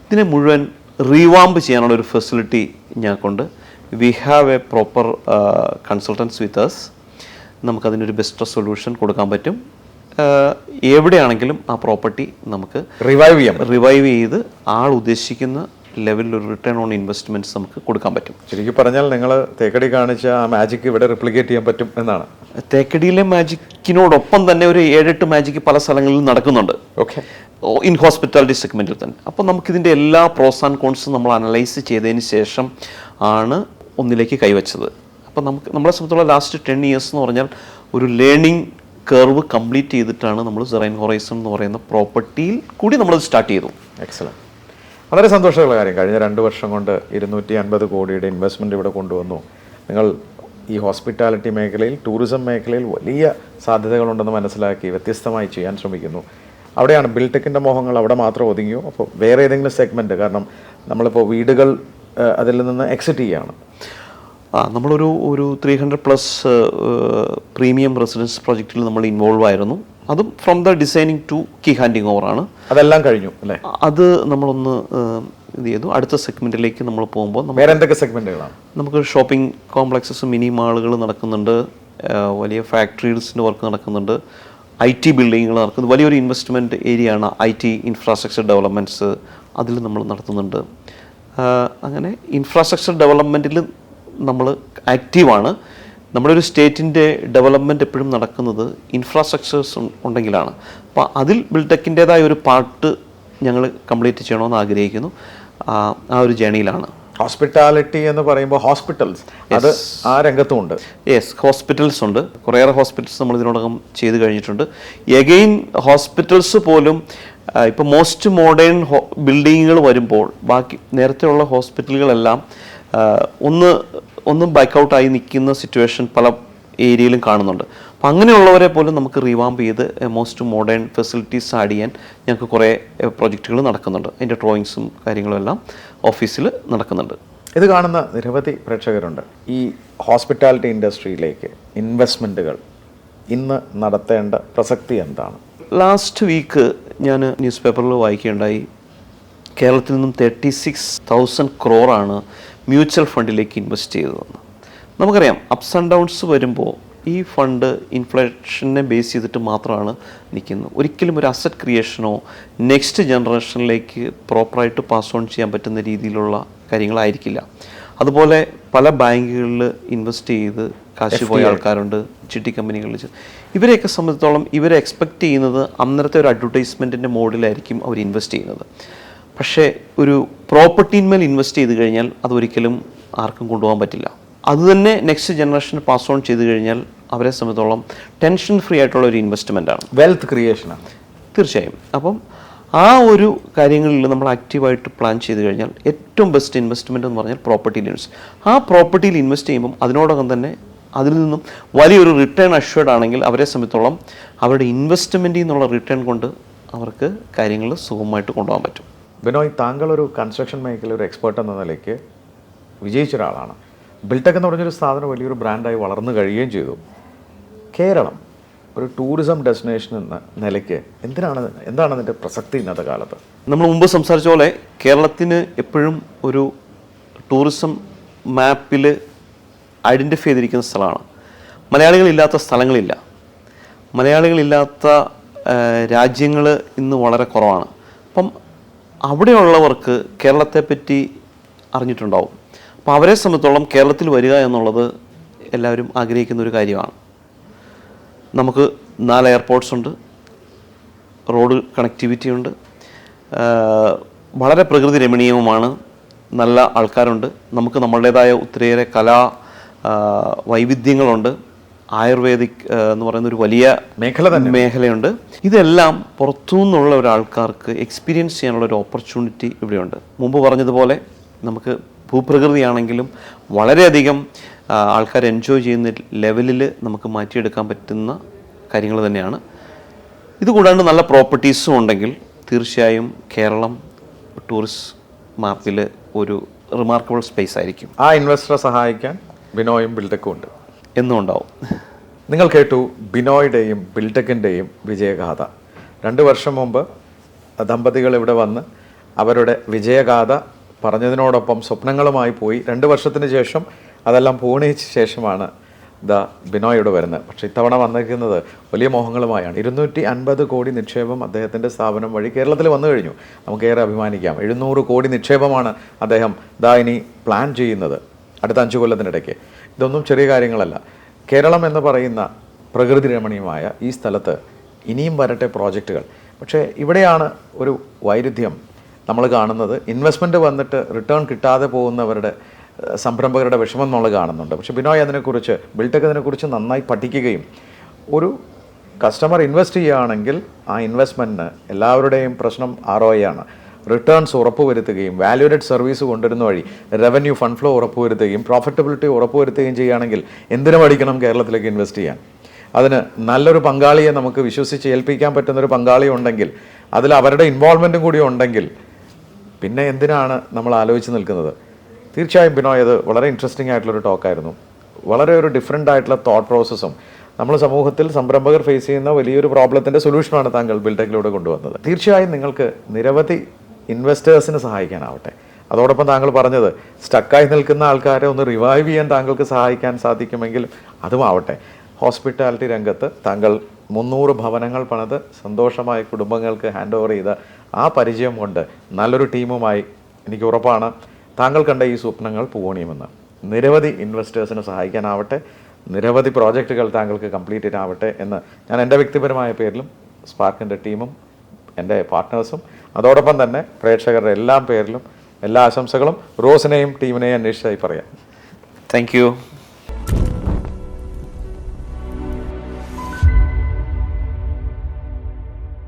Speaker 1: ഇതിനെ മുഴുവൻ റീവാമ്പ് ചെയ്യാനുള്ള ഒരു ഫെസിലിറ്റി ഞങ്ങൾക്കുണ്ട്. We have a proper consultants with us നമുക്കതിനൊരു best solution കൊടുക്കാൻ പറ്റും. എവിടെയാണെങ്കിലും ആ പ്രോപ്പർട്ടി നമുക്ക്
Speaker 2: റിവൈവ് ചെയ്യാം
Speaker 1: റിവൈവ് ചെയ്ത് ആൾ ഉദ്ദേശിക്കുന്ന ലെവലിൽ ഒരു റിട്ടേൺ ഓൺ ഇൻവെസ്റ്റ്മെന്റ്സ് നമുക്ക് കൊടുക്കാൻ പറ്റും.
Speaker 2: ശരിക്കും പറഞ്ഞാൽ നിങ്ങൾ തേക്കടി കാണിച്ച ആ മാജിക് ഇവിടെ റിപ്ലിക്കേറ്റ് ചെയ്യാൻ പറ്റും എന്നാണ്.
Speaker 1: തേക്കടിയിലെ മാജിക്കിനോടൊപ്പം തന്നെ ഒരു ഏഴെട്ട് മാജിക് പല സ്ഥലങ്ങളിലും നടക്കുന്നുണ്ട്.
Speaker 2: ഓക്കെ
Speaker 1: ഇൻ ഹോസ്പിറ്റാലിറ്റി സെഗ്മെന്റിൽ തന്നെ. അപ്പോൾ നമുക്കിതിന്റെ എല്ലാ പ്രോസ് ആൻഡ് കോൺസും നമ്മൾ അനലൈസ് ചെയ്തതിന് ശേഷം ആണ് ഒന്നിലേക്ക് കൈവച്ചത്. അപ്പോൾ നമുക്ക് നമ്മളെ സംബന്ധിച്ചുള്ള ലാസ്റ്റ് ടെൻ ഇയേഴ്സ് എന്ന് പറഞ്ഞാൽ ഒരു ലേണിംഗ് കർവ് കംപ്ലീറ്റ് ചെയ്തിട്ടാണ് നമ്മൾ സെറൈൻ ഹൊറൈസൺ എന്ന് പറയുന്ന പ്രോപ്പർട്ടിയിൽ കൂടി നമ്മൾ സ്റ്റാർട്ട് ചെയ്തു.
Speaker 2: എക്സലന്റ് വളരെ സന്തോഷമുള്ള കാര്യം. കഴിഞ്ഞ രണ്ട് വർഷം കൊണ്ട് ഇരുന്നൂറ്റി അൻപത് കോടിയുടെ ഇൻവെസ്റ്റ്മെന്റ് ഇവിടെ കൊണ്ടുവന്നു. നിങ്ങൾ ഈ ഹോസ്പിറ്റാലിറ്റി മേഖലയിൽ ടൂറിസം മേഖലയിൽ വലിയ സാധ്യതകളുണ്ടെന്ന് മനസ്സിലാക്കി വ്യത്യസ്തമായി ചെയ്യാൻ ശ്രമിക്കുന്നു. അവിടെയാണ് ബിൽടെക്കിന്റെ മോഹങ്ങൾ അവിടെ മാത്രം ഒതുങ്ങിയോ? അപ്പോൾ വേറെ ഏതെങ്കിലും സെഗ്മെന്റ് കാരണം നമ്മളിപ്പോൾ വീടുകൾ അതിൽ നിന്ന് എക്സിറ്റ് ചെയ്യുകയാണ്
Speaker 1: ആ നമ്മളൊരു ഒരു three hundred plus premium residence പ്രോജക്റ്റിൽ നമ്മൾ ഇൻവോൾവ് ആയിരുന്നു. അതും from the designing to key handing over ആണ്.
Speaker 2: അതെല്ലാം കഴിഞ്ഞു അല്ലേ?
Speaker 1: അത് നമ്മളൊന്ന് ഇത് ചെയ്തു. അടുത്ത സെഗ്മെന്റിലേക്ക് നമ്മൾ പോകുമ്പോൾ
Speaker 2: വേറെ എന്തൊക്കെ സെഗ്മെന്റുകളാണ്
Speaker 1: നമുക്ക് ഷോപ്പിംഗ് കോംപ്ലക്സസ് മിനി മാളുകൾ നടക്കുന്നുണ്ട്. വലിയ ഫാക്ടറീസിന്റെ വർക്ക് നടക്കുന്നുണ്ട്. ഐ ടി ബിൽഡിങ്ങുകൾ നടക്കുന്നു വലിയൊരു ഇൻവെസ്റ്റ്മെന്റ് ഏരിയ ആണ് ഐ ടി ഇൻഫ്രാസ്ട്രക്ചർ ഡെവലപ്മെന്റ്സ് അതിൽ നമ്മൾ നടത്തുന്നുണ്ട്. അങ്ങനെ ഇൻഫ്രാസ്ട്രക്ചർ ഡെവലപ്മെന്റിൽ നമ്മൾ ആക്റ്റീവാണ് നമ്മുടെ ഒരു സ്റ്റേറ്റിന്റെ ഡെവലപ്മെന്റ് എപ്പോഴും നടക്കുന്നത് ഇൻഫ്രാസ്ട്രക്ചേഴ്സ് ഉണ്ടെങ്കിലാണ്. അപ്പോൾ അതിൽ ബിൽടെക്കിന്റെതായ ഒരു പാർട്ട് ഞങ്ങൾ കംപ്ലീറ്റ് ചെയ്യണമെന്ന് ആഗ്രഹിക്കുന്നു. ആ ഒരു ജേണിയിലാണ്.
Speaker 2: ഹോസ്പിറ്റാലിറ്റി എന്ന് പറയുമ്പോൾ ഹോസ്പിറ്റൽസ്. അത് ആ രംഗത്തും ഉണ്ട്
Speaker 1: യെസ് ഹോസ്പിറ്റൽസ് ഉണ്ട്. കുറേയേറെ ഹോസ്പിറ്റൽസ് നമ്മൾ ഇതിനോടകം ചെയ്ത് കഴിഞ്ഞിട്ടുണ്ട്. എഗെയിൻ ഹോസ്പിറ്റൽസ് പോലും ഇപ്പോൾ മോസ്റ്റ് മോഡേൺ ബിൽഡിങ്ങുകൾ വരുമ്പോൾ ബാക്കി നേരത്തെയുള്ള ഹോസ്പിറ്റലുകളെല്ലാം ഒന്ന് ഒന്ന് ബൈക്കൗട്ടായി നിൽക്കുന്ന സിറ്റുവേഷൻ പല ഏരിയയിലും കാണുന്നുണ്ട്. അപ്പം അങ്ങനെയുള്ളവരെ പോലും നമുക്ക് റീവാമ്പ് ചെയ്ത് മോസ്റ്റ് മോഡേൺ ഫെസിലിറ്റീസ് ആഡ് ചെയ്യാൻ ഞങ്ങൾക്ക് കുറേ പ്രൊജക്റ്റുകൾ നടക്കുന്നുണ്ട്. അതിന്റെ ഡ്രോയിങ്സും കാര്യങ്ങളും എല്ലാം ഓഫീസിൽ നടക്കുന്നുണ്ട്.
Speaker 2: ഇത് കാണുന്ന നിരവധി പ്രേക്ഷകരുണ്ട്. ഈ ഹോസ്പിറ്റാലിറ്റി ഇൻഡസ്ട്രിയിലേക്ക് ഇൻവെസ്റ്റ്മെന്റുകൾ ഇന്ന് നടത്തേണ്ട പ്രസക്തി എന്താണ്?
Speaker 1: ലാസ്റ്റ് വീക്ക് ഞാൻ ന്യൂസ് പേപ്പറിൽ വായിക്കുകയുണ്ടായി. കേരളത്തിൽ നിന്നും തേർട്ടി സിക്സ് തൗസൻഡ് ക്രോറാണ് മ്യൂച്വൽ ഫണ്ടിലേക്ക് ഇൻവെസ്റ്റ് ചെയ്തതെന്ന് നമുക്കറിയാം അപ്സ് ആൻഡ് ഡൗൺസ് വരുമ്പോൾ ഈ ഫണ്ട് ഇൻഫ്ലേഷനെ ബേസ് ചെയ്തിട്ട് മാത്രമാണ് നിൽക്കുന്നത്. ഒരിക്കലും ഒരു അസറ്റ് ക്രിയേഷനോ നെക്സ്റ്റ് ജനറേഷനിലേക്ക് പ്രോപ്പറായിട്ട് പാസ് ഓൺ ചെയ്യാൻ പറ്റുന്ന രീതിയിലുള്ള കാര്യങ്ങളായിരിക്കില്ല. അതുപോലെ പല ബാങ്കുകളിൽ ഇൻവെസ്റ്റ് ചെയ്ത് കാശ് പോയ ആൾക്കാരുണ്ട് ചിട്ടി കമ്പനികളിൽ ഇവരെയൊക്കെ സംബന്ധിച്ചിടത്തോളം ഇവരെ എക്സ്പെക്റ്റ് ചെയ്യുന്നത് അന്നേരത്തെ ഒരു അഡ്വർടൈസ്മെന്റിന്റെ മോഡിലായിരിക്കും അവർ ഇൻവെസ്റ്റ് ചെയ്യുന്നത്. പക്ഷേ ഒരു പ്രോപ്പർട്ടിന്മേൽ ഇൻവെസ്റ്റ് ചെയ്ത് കഴിഞ്ഞാൽ അതൊരിക്കലും ആർക്കും കൊണ്ടുപോകാൻ പറ്റില്ല. അത് തന്നെ നെക്സ്റ്റ് ജനറേഷന് പാസ് ഓൺ ചെയ്ത് കഴിഞ്ഞാൽ അവരെ സംബന്ധിച്ചോളം ടെൻഷൻ ഫ്രീ ആയിട്ടുള്ള ഒരു ഇൻവെസ്റ്റ്മെന്റ് ആണ്.
Speaker 2: വെൽത്ത് ക്രിയേഷനാണ്
Speaker 1: തീർച്ചയായും. അപ്പം ആ ഒരു കാര്യങ്ങളിൽ നമ്മൾ ആക്റ്റീവായിട്ട് പ്ലാൻ ചെയ്ത് കഴിഞ്ഞാൽ ഏറ്റവും ബെസ്റ്റ് ഇൻവെസ്റ്റ്മെന്റ് എന്ന് പറഞ്ഞാൽ പ്രോപ്പർട്ടിയിൽ ഇൻവെസ്റ്റ് ആ പ്രോപ്പർട്ടിയിൽ ഇൻവെസ്റ്റ് ചെയ്യുമ്പം അതിനോടൊപ്പം തന്നെ അതിൽ നിന്നും വലിയൊരു റിട്ടേൺ അഷ്വേർഡ് ആണെങ്കിൽ അവരെ സംബന്ധിച്ചോളം അവരുടെ ഇൻവെസ്റ്റ്മെന്റിൽ നിന്നുള്ള റിട്ടേൺ കൊണ്ട് അവർക്ക് കാര്യങ്ങൾ സുഖമായിട്ട് കൊണ്ടുപോകാൻ പറ്റും.
Speaker 2: ബിനോയ് താങ്കൾ ഒരു കൺസ്ട്രക്ഷൻ മേഖലയിൽ ഒരു എക്സ്പേർട്ട് എന്ന നിലയ്ക്ക് വിജയിച്ച ഒരാളാണ് ബിൽടെക് എന്ന് പറഞ്ഞൊരു സ്ഥാപനം വലിയൊരു ബ്രാൻഡായി വളർന്നു കഴിയുകയും ചെയ്തു. കേരളം ഒരു ടൂറിസം ഡെസ്റ്റിനേഷൻ എന്ന നിലയ്ക്ക് എന്തിനാണ് എന്താണ് അതിന്റെ പ്രസക്തി ഇന്നത്തെ കാലത്ത്?
Speaker 1: നമ്മൾ മുമ്പ് സംസാരിച്ച പോലെ കേരളത്തിന് എപ്പോഴും ഒരു ടൂറിസം മാപ്പിൽ ഐഡന്റിഫൈ ചെയ്തിരിക്കുന്ന സ്ഥലമാണ്. മലയാളികളില്ലാത്ത സ്ഥലങ്ങളില്ല. മലയാളികളില്ലാത്ത രാജ്യങ്ങൾ ഇന്ന് വളരെ കുറവാണ്. അപ്പം അവിടെയുള്ളവർക്ക് കേരളത്തെപ്പറ്റി അറിഞ്ഞിട്ടുണ്ടാവും. അപ്പോൾ അവരെ സംബന്ധിച്ചോളം കേരളത്തിൽ വരിക എന്നുള്ളത് എല്ലാവരും ആഗ്രഹിക്കുന്ന ഒരു കാര്യമാണ്. നമുക്ക് നാല് എയർപോർട്ട്സ് ഉണ്ട്. റോഡ് കണക്ടിവിറ്റി ഉണ്ട്. വളരെ പ്രകൃതി രമണീയവുമാണ്. നല്ല ആൾക്കാരുണ്ട്. നമുക്ക് നമ്മളുടേതായ ഒത്തിരിയേറെ കലാ വൈവിധ്യങ്ങളുണ്ട്. ആയുർവേദിക് എന്ന് പറയുന്ന ഒരു വലിയ
Speaker 2: മേഖല തന്നെ
Speaker 1: മേഖലയുണ്ട്. ഇതെല്ലാം പുറത്തുനിന്നുള്ള ഒരാൾക്കാർക്ക് എക്സ്പീരിയൻസ് ചെയ്യാനുള്ള ഒരു ഓപ്പർച്യൂണിറ്റി ഇവിടെയുണ്ട്. മുമ്പ് പറഞ്ഞതുപോലെ നമുക്ക് ഭൂപ്രകൃതിയാണെങ്കിലും വളരെയധികം ആൾക്കാർ എൻജോയ് ചെയ്യുന്ന ലെവലിൽ നമുക്ക് മാറ്റിയെടുക്കാൻ പറ്റുന്ന കാര്യങ്ങൾ തന്നെയാണ്. ഇതുകൂടാണ്ട് നല്ല പ്രോപ്പർട്ടീസും ഉണ്ടെങ്കിൽ തീർച്ചയായും കേരളം ടൂറിസ്റ്റ് മാപ്പിൽ ഒരു റിമാർക്കബിൾ സ്പേസ് ആയിരിക്കും.
Speaker 2: ആ ഇൻവെസ്റ്ററെ സഹായിക്കാൻ ബിനോയും ബിൽഡക്കും ഉണ്ട്.
Speaker 1: എന്നും ഉണ്ടാവും
Speaker 2: നിങ്ങൾ കേട്ടു ബിനോയുടെയും ബിൽടെക്കിന്റെയും വിജയഗാഥ. രണ്ട് വർഷം മുമ്പ് ദമ്പതികൾ ഇവിടെ വന്ന് അവരുടെ വിജയഗാഥ പറഞ്ഞതിനോടൊപ്പം സ്വപ്നങ്ങളുമായി പോയി. രണ്ട് വർഷത്തിന് ശേഷം അതെല്ലാം പൂണിച്ച ശേഷമാണ് ദ ബിനോയോട് വരുന്നത്. പക്ഷേ ഇത്തവണ വന്നിരിക്കുന്നത് വലിയ മോഹങ്ങളുമായാണ്. ഇരുന്നൂറ്റി അൻപത് കോടി നിക്ഷേപം അദ്ദേഹത്തിന്റെ സ്ഥാപനം വഴി കേരളത്തിൽ വന്നു കഴിഞ്ഞു. നമുക്കേറെ അഭിമാനിക്കാം. എഴുന്നൂറ് കോടി നിക്ഷേപമാണ് അദ്ദേഹം ദാ ഇനി പ്ലാൻ ചെയ്യുന്നത് അടുത്ത അഞ്ച് കൊല്ലത്തിനിടയ്ക്ക്. ഇതൊന്നും ചെറിയ കാര്യങ്ങളല്ല. കേരളം എന്ന് പറയുന്ന പ്രകൃതി രമണീയമായ ഈ സ്ഥലത്ത് ഇനിയും വരട്ടെ പ്രോജക്റ്റുകൾ. പക്ഷേ ഇവിടെയാണ് ഒരു വൈരുദ്ധ്യം നമ്മൾ കാണുന്നത്. ഇൻവെസ്റ്റ്മെന്റ് വന്നിട്ട് റിട്ടേൺ കിട്ടാതെ പോകുന്നവരുടെ സംരംഭകരുടെ വിഷമം നമ്മൾ കാണുന്നുണ്ട്. പക്ഷേ ബിനോയ് അതിനെക്കുറിച്ച് ബിൽടെക് അതിനെക്കുറിച്ച് നന്നായി പഠിക്കുകയും ഒരു കസ്റ്റമർ ഇൻവെസ്റ്റ് ചെയ്യുകയാണെങ്കിൽ ആ ഇൻവെസ്റ്റ്മെന്റിന് എല്ലാവരുടെയും പ്രശ്നം ആർ ഒ ആണ്. റിട്ടേൺസ് ഉറപ്പുവരുത്തുകയും വാല്യൂഡഡ് സർവീസ് കൊണ്ടുവരുന്ന വഴി റവന്യൂ ഫണ്ട് ഫ്ലോ ഉറപ്പുവരുത്തുകയും പ്രോഫിറ്റബിലിറ്റി ഉറപ്പുവരുത്തുകയും ചെയ്യുകയാണെങ്കിൽ എന്തിനു പഠിക്കണം കേരളത്തിലേക്ക് ഇൻവെസ്റ്റ് ചെയ്യാൻ? അതിന് നല്ലൊരു പങ്കാളിയെ നമുക്ക് വിശ്വസിച്ച് ഏൽപ്പിക്കാൻ പറ്റുന്നൊരു പങ്കാളി ഉണ്ടെങ്കിൽ അതിൽ അവരുടെ ഇൻവോൾവ്മെന്റും കൂടി ഉണ്ടെങ്കിൽ പിന്നെ എന്തിനാണ് നമ്മൾ ആലോചിച്ച് നിൽക്കുന്നത്? തീർച്ചയായും ബിനോയ് അത് വളരെ ഇൻട്രസ്റ്റിംഗ് ആയിട്ടുള്ളൊരു ടോക്കായിരുന്നു വളരെ ഒരു ഡിഫറെന്റ് ആയിട്ടുള്ള തോട്ട് പ്രോസസ്സും നമ്മൾ സമൂഹത്തിൽ സംരംഭകർ ഫേസ് ചെയ്യുന്ന വലിയൊരു പ്രോബ്ലത്തിന്റെ സൊല്യൂഷനാണ് താങ്കൾ ബിൽടെക്കിലൂടെ കൊണ്ടുവന്നത്. തീർച്ചയായും നിങ്ങൾക്ക് നിരവധി ഇൻവെസ്റ്റേഴ്സിന് സഹായിക്കാനാവട്ടെ. അതോടൊപ്പം താങ്കൾ പറഞ്ഞത് സ്റ്റക്കായി നിൽക്കുന്ന ആൾക്കാരെ ഒന്ന് റിവൈവ് ചെയ്യാൻ താങ്കൾക്ക് സഹായിക്കാൻ സാധിക്കുമെങ്കിൽ അതുമാവട്ടെ ഹോസ്പിറ്റാലിറ്റി രംഗത്ത് താങ്കൾ മുന്നൂറ് ഭവനങ്ങൾ പണിത് സന്തോഷമായി കുടുംബങ്ങൾക്ക് ഹാൻഡ് ഓവർ ചെയ്ത ആ പരിചയം കൊണ്ട് നല്ലൊരു ടീമുമായി എനിക്ക് ഉറപ്പാണ്. താങ്കൾ കണ്ട ഈ സ്വപ്നങ്ങൾ പൂവണിയുമെന്ന്. നിരവധി ഇൻവെസ്റ്റേഴ്സിനെ സഹായിക്കാനാവട്ടെ. നിരവധി പ്രോജക്റ്റുകൾ താങ്കൾക്ക് കംപ്ലീറ്റ് ചെയ്യാനാവട്ടെ എന്ന് ഞാൻ എന്റെ വ്യക്തിപരമായ പേരിലും സ്പാർക്കിന്റെ ടീമും എന്റെ പാർട്ട്നേഴ്സും അതോടൊപ്പം തന്നെ പ്രേക്ഷകരുടെ എല്ലാം പേരിലും എല്ലാ ആശംസകളും റോസിനെയും ടീമിനെയും അന്വേഷിച്ചായി പറയാം.
Speaker 1: താങ്ക്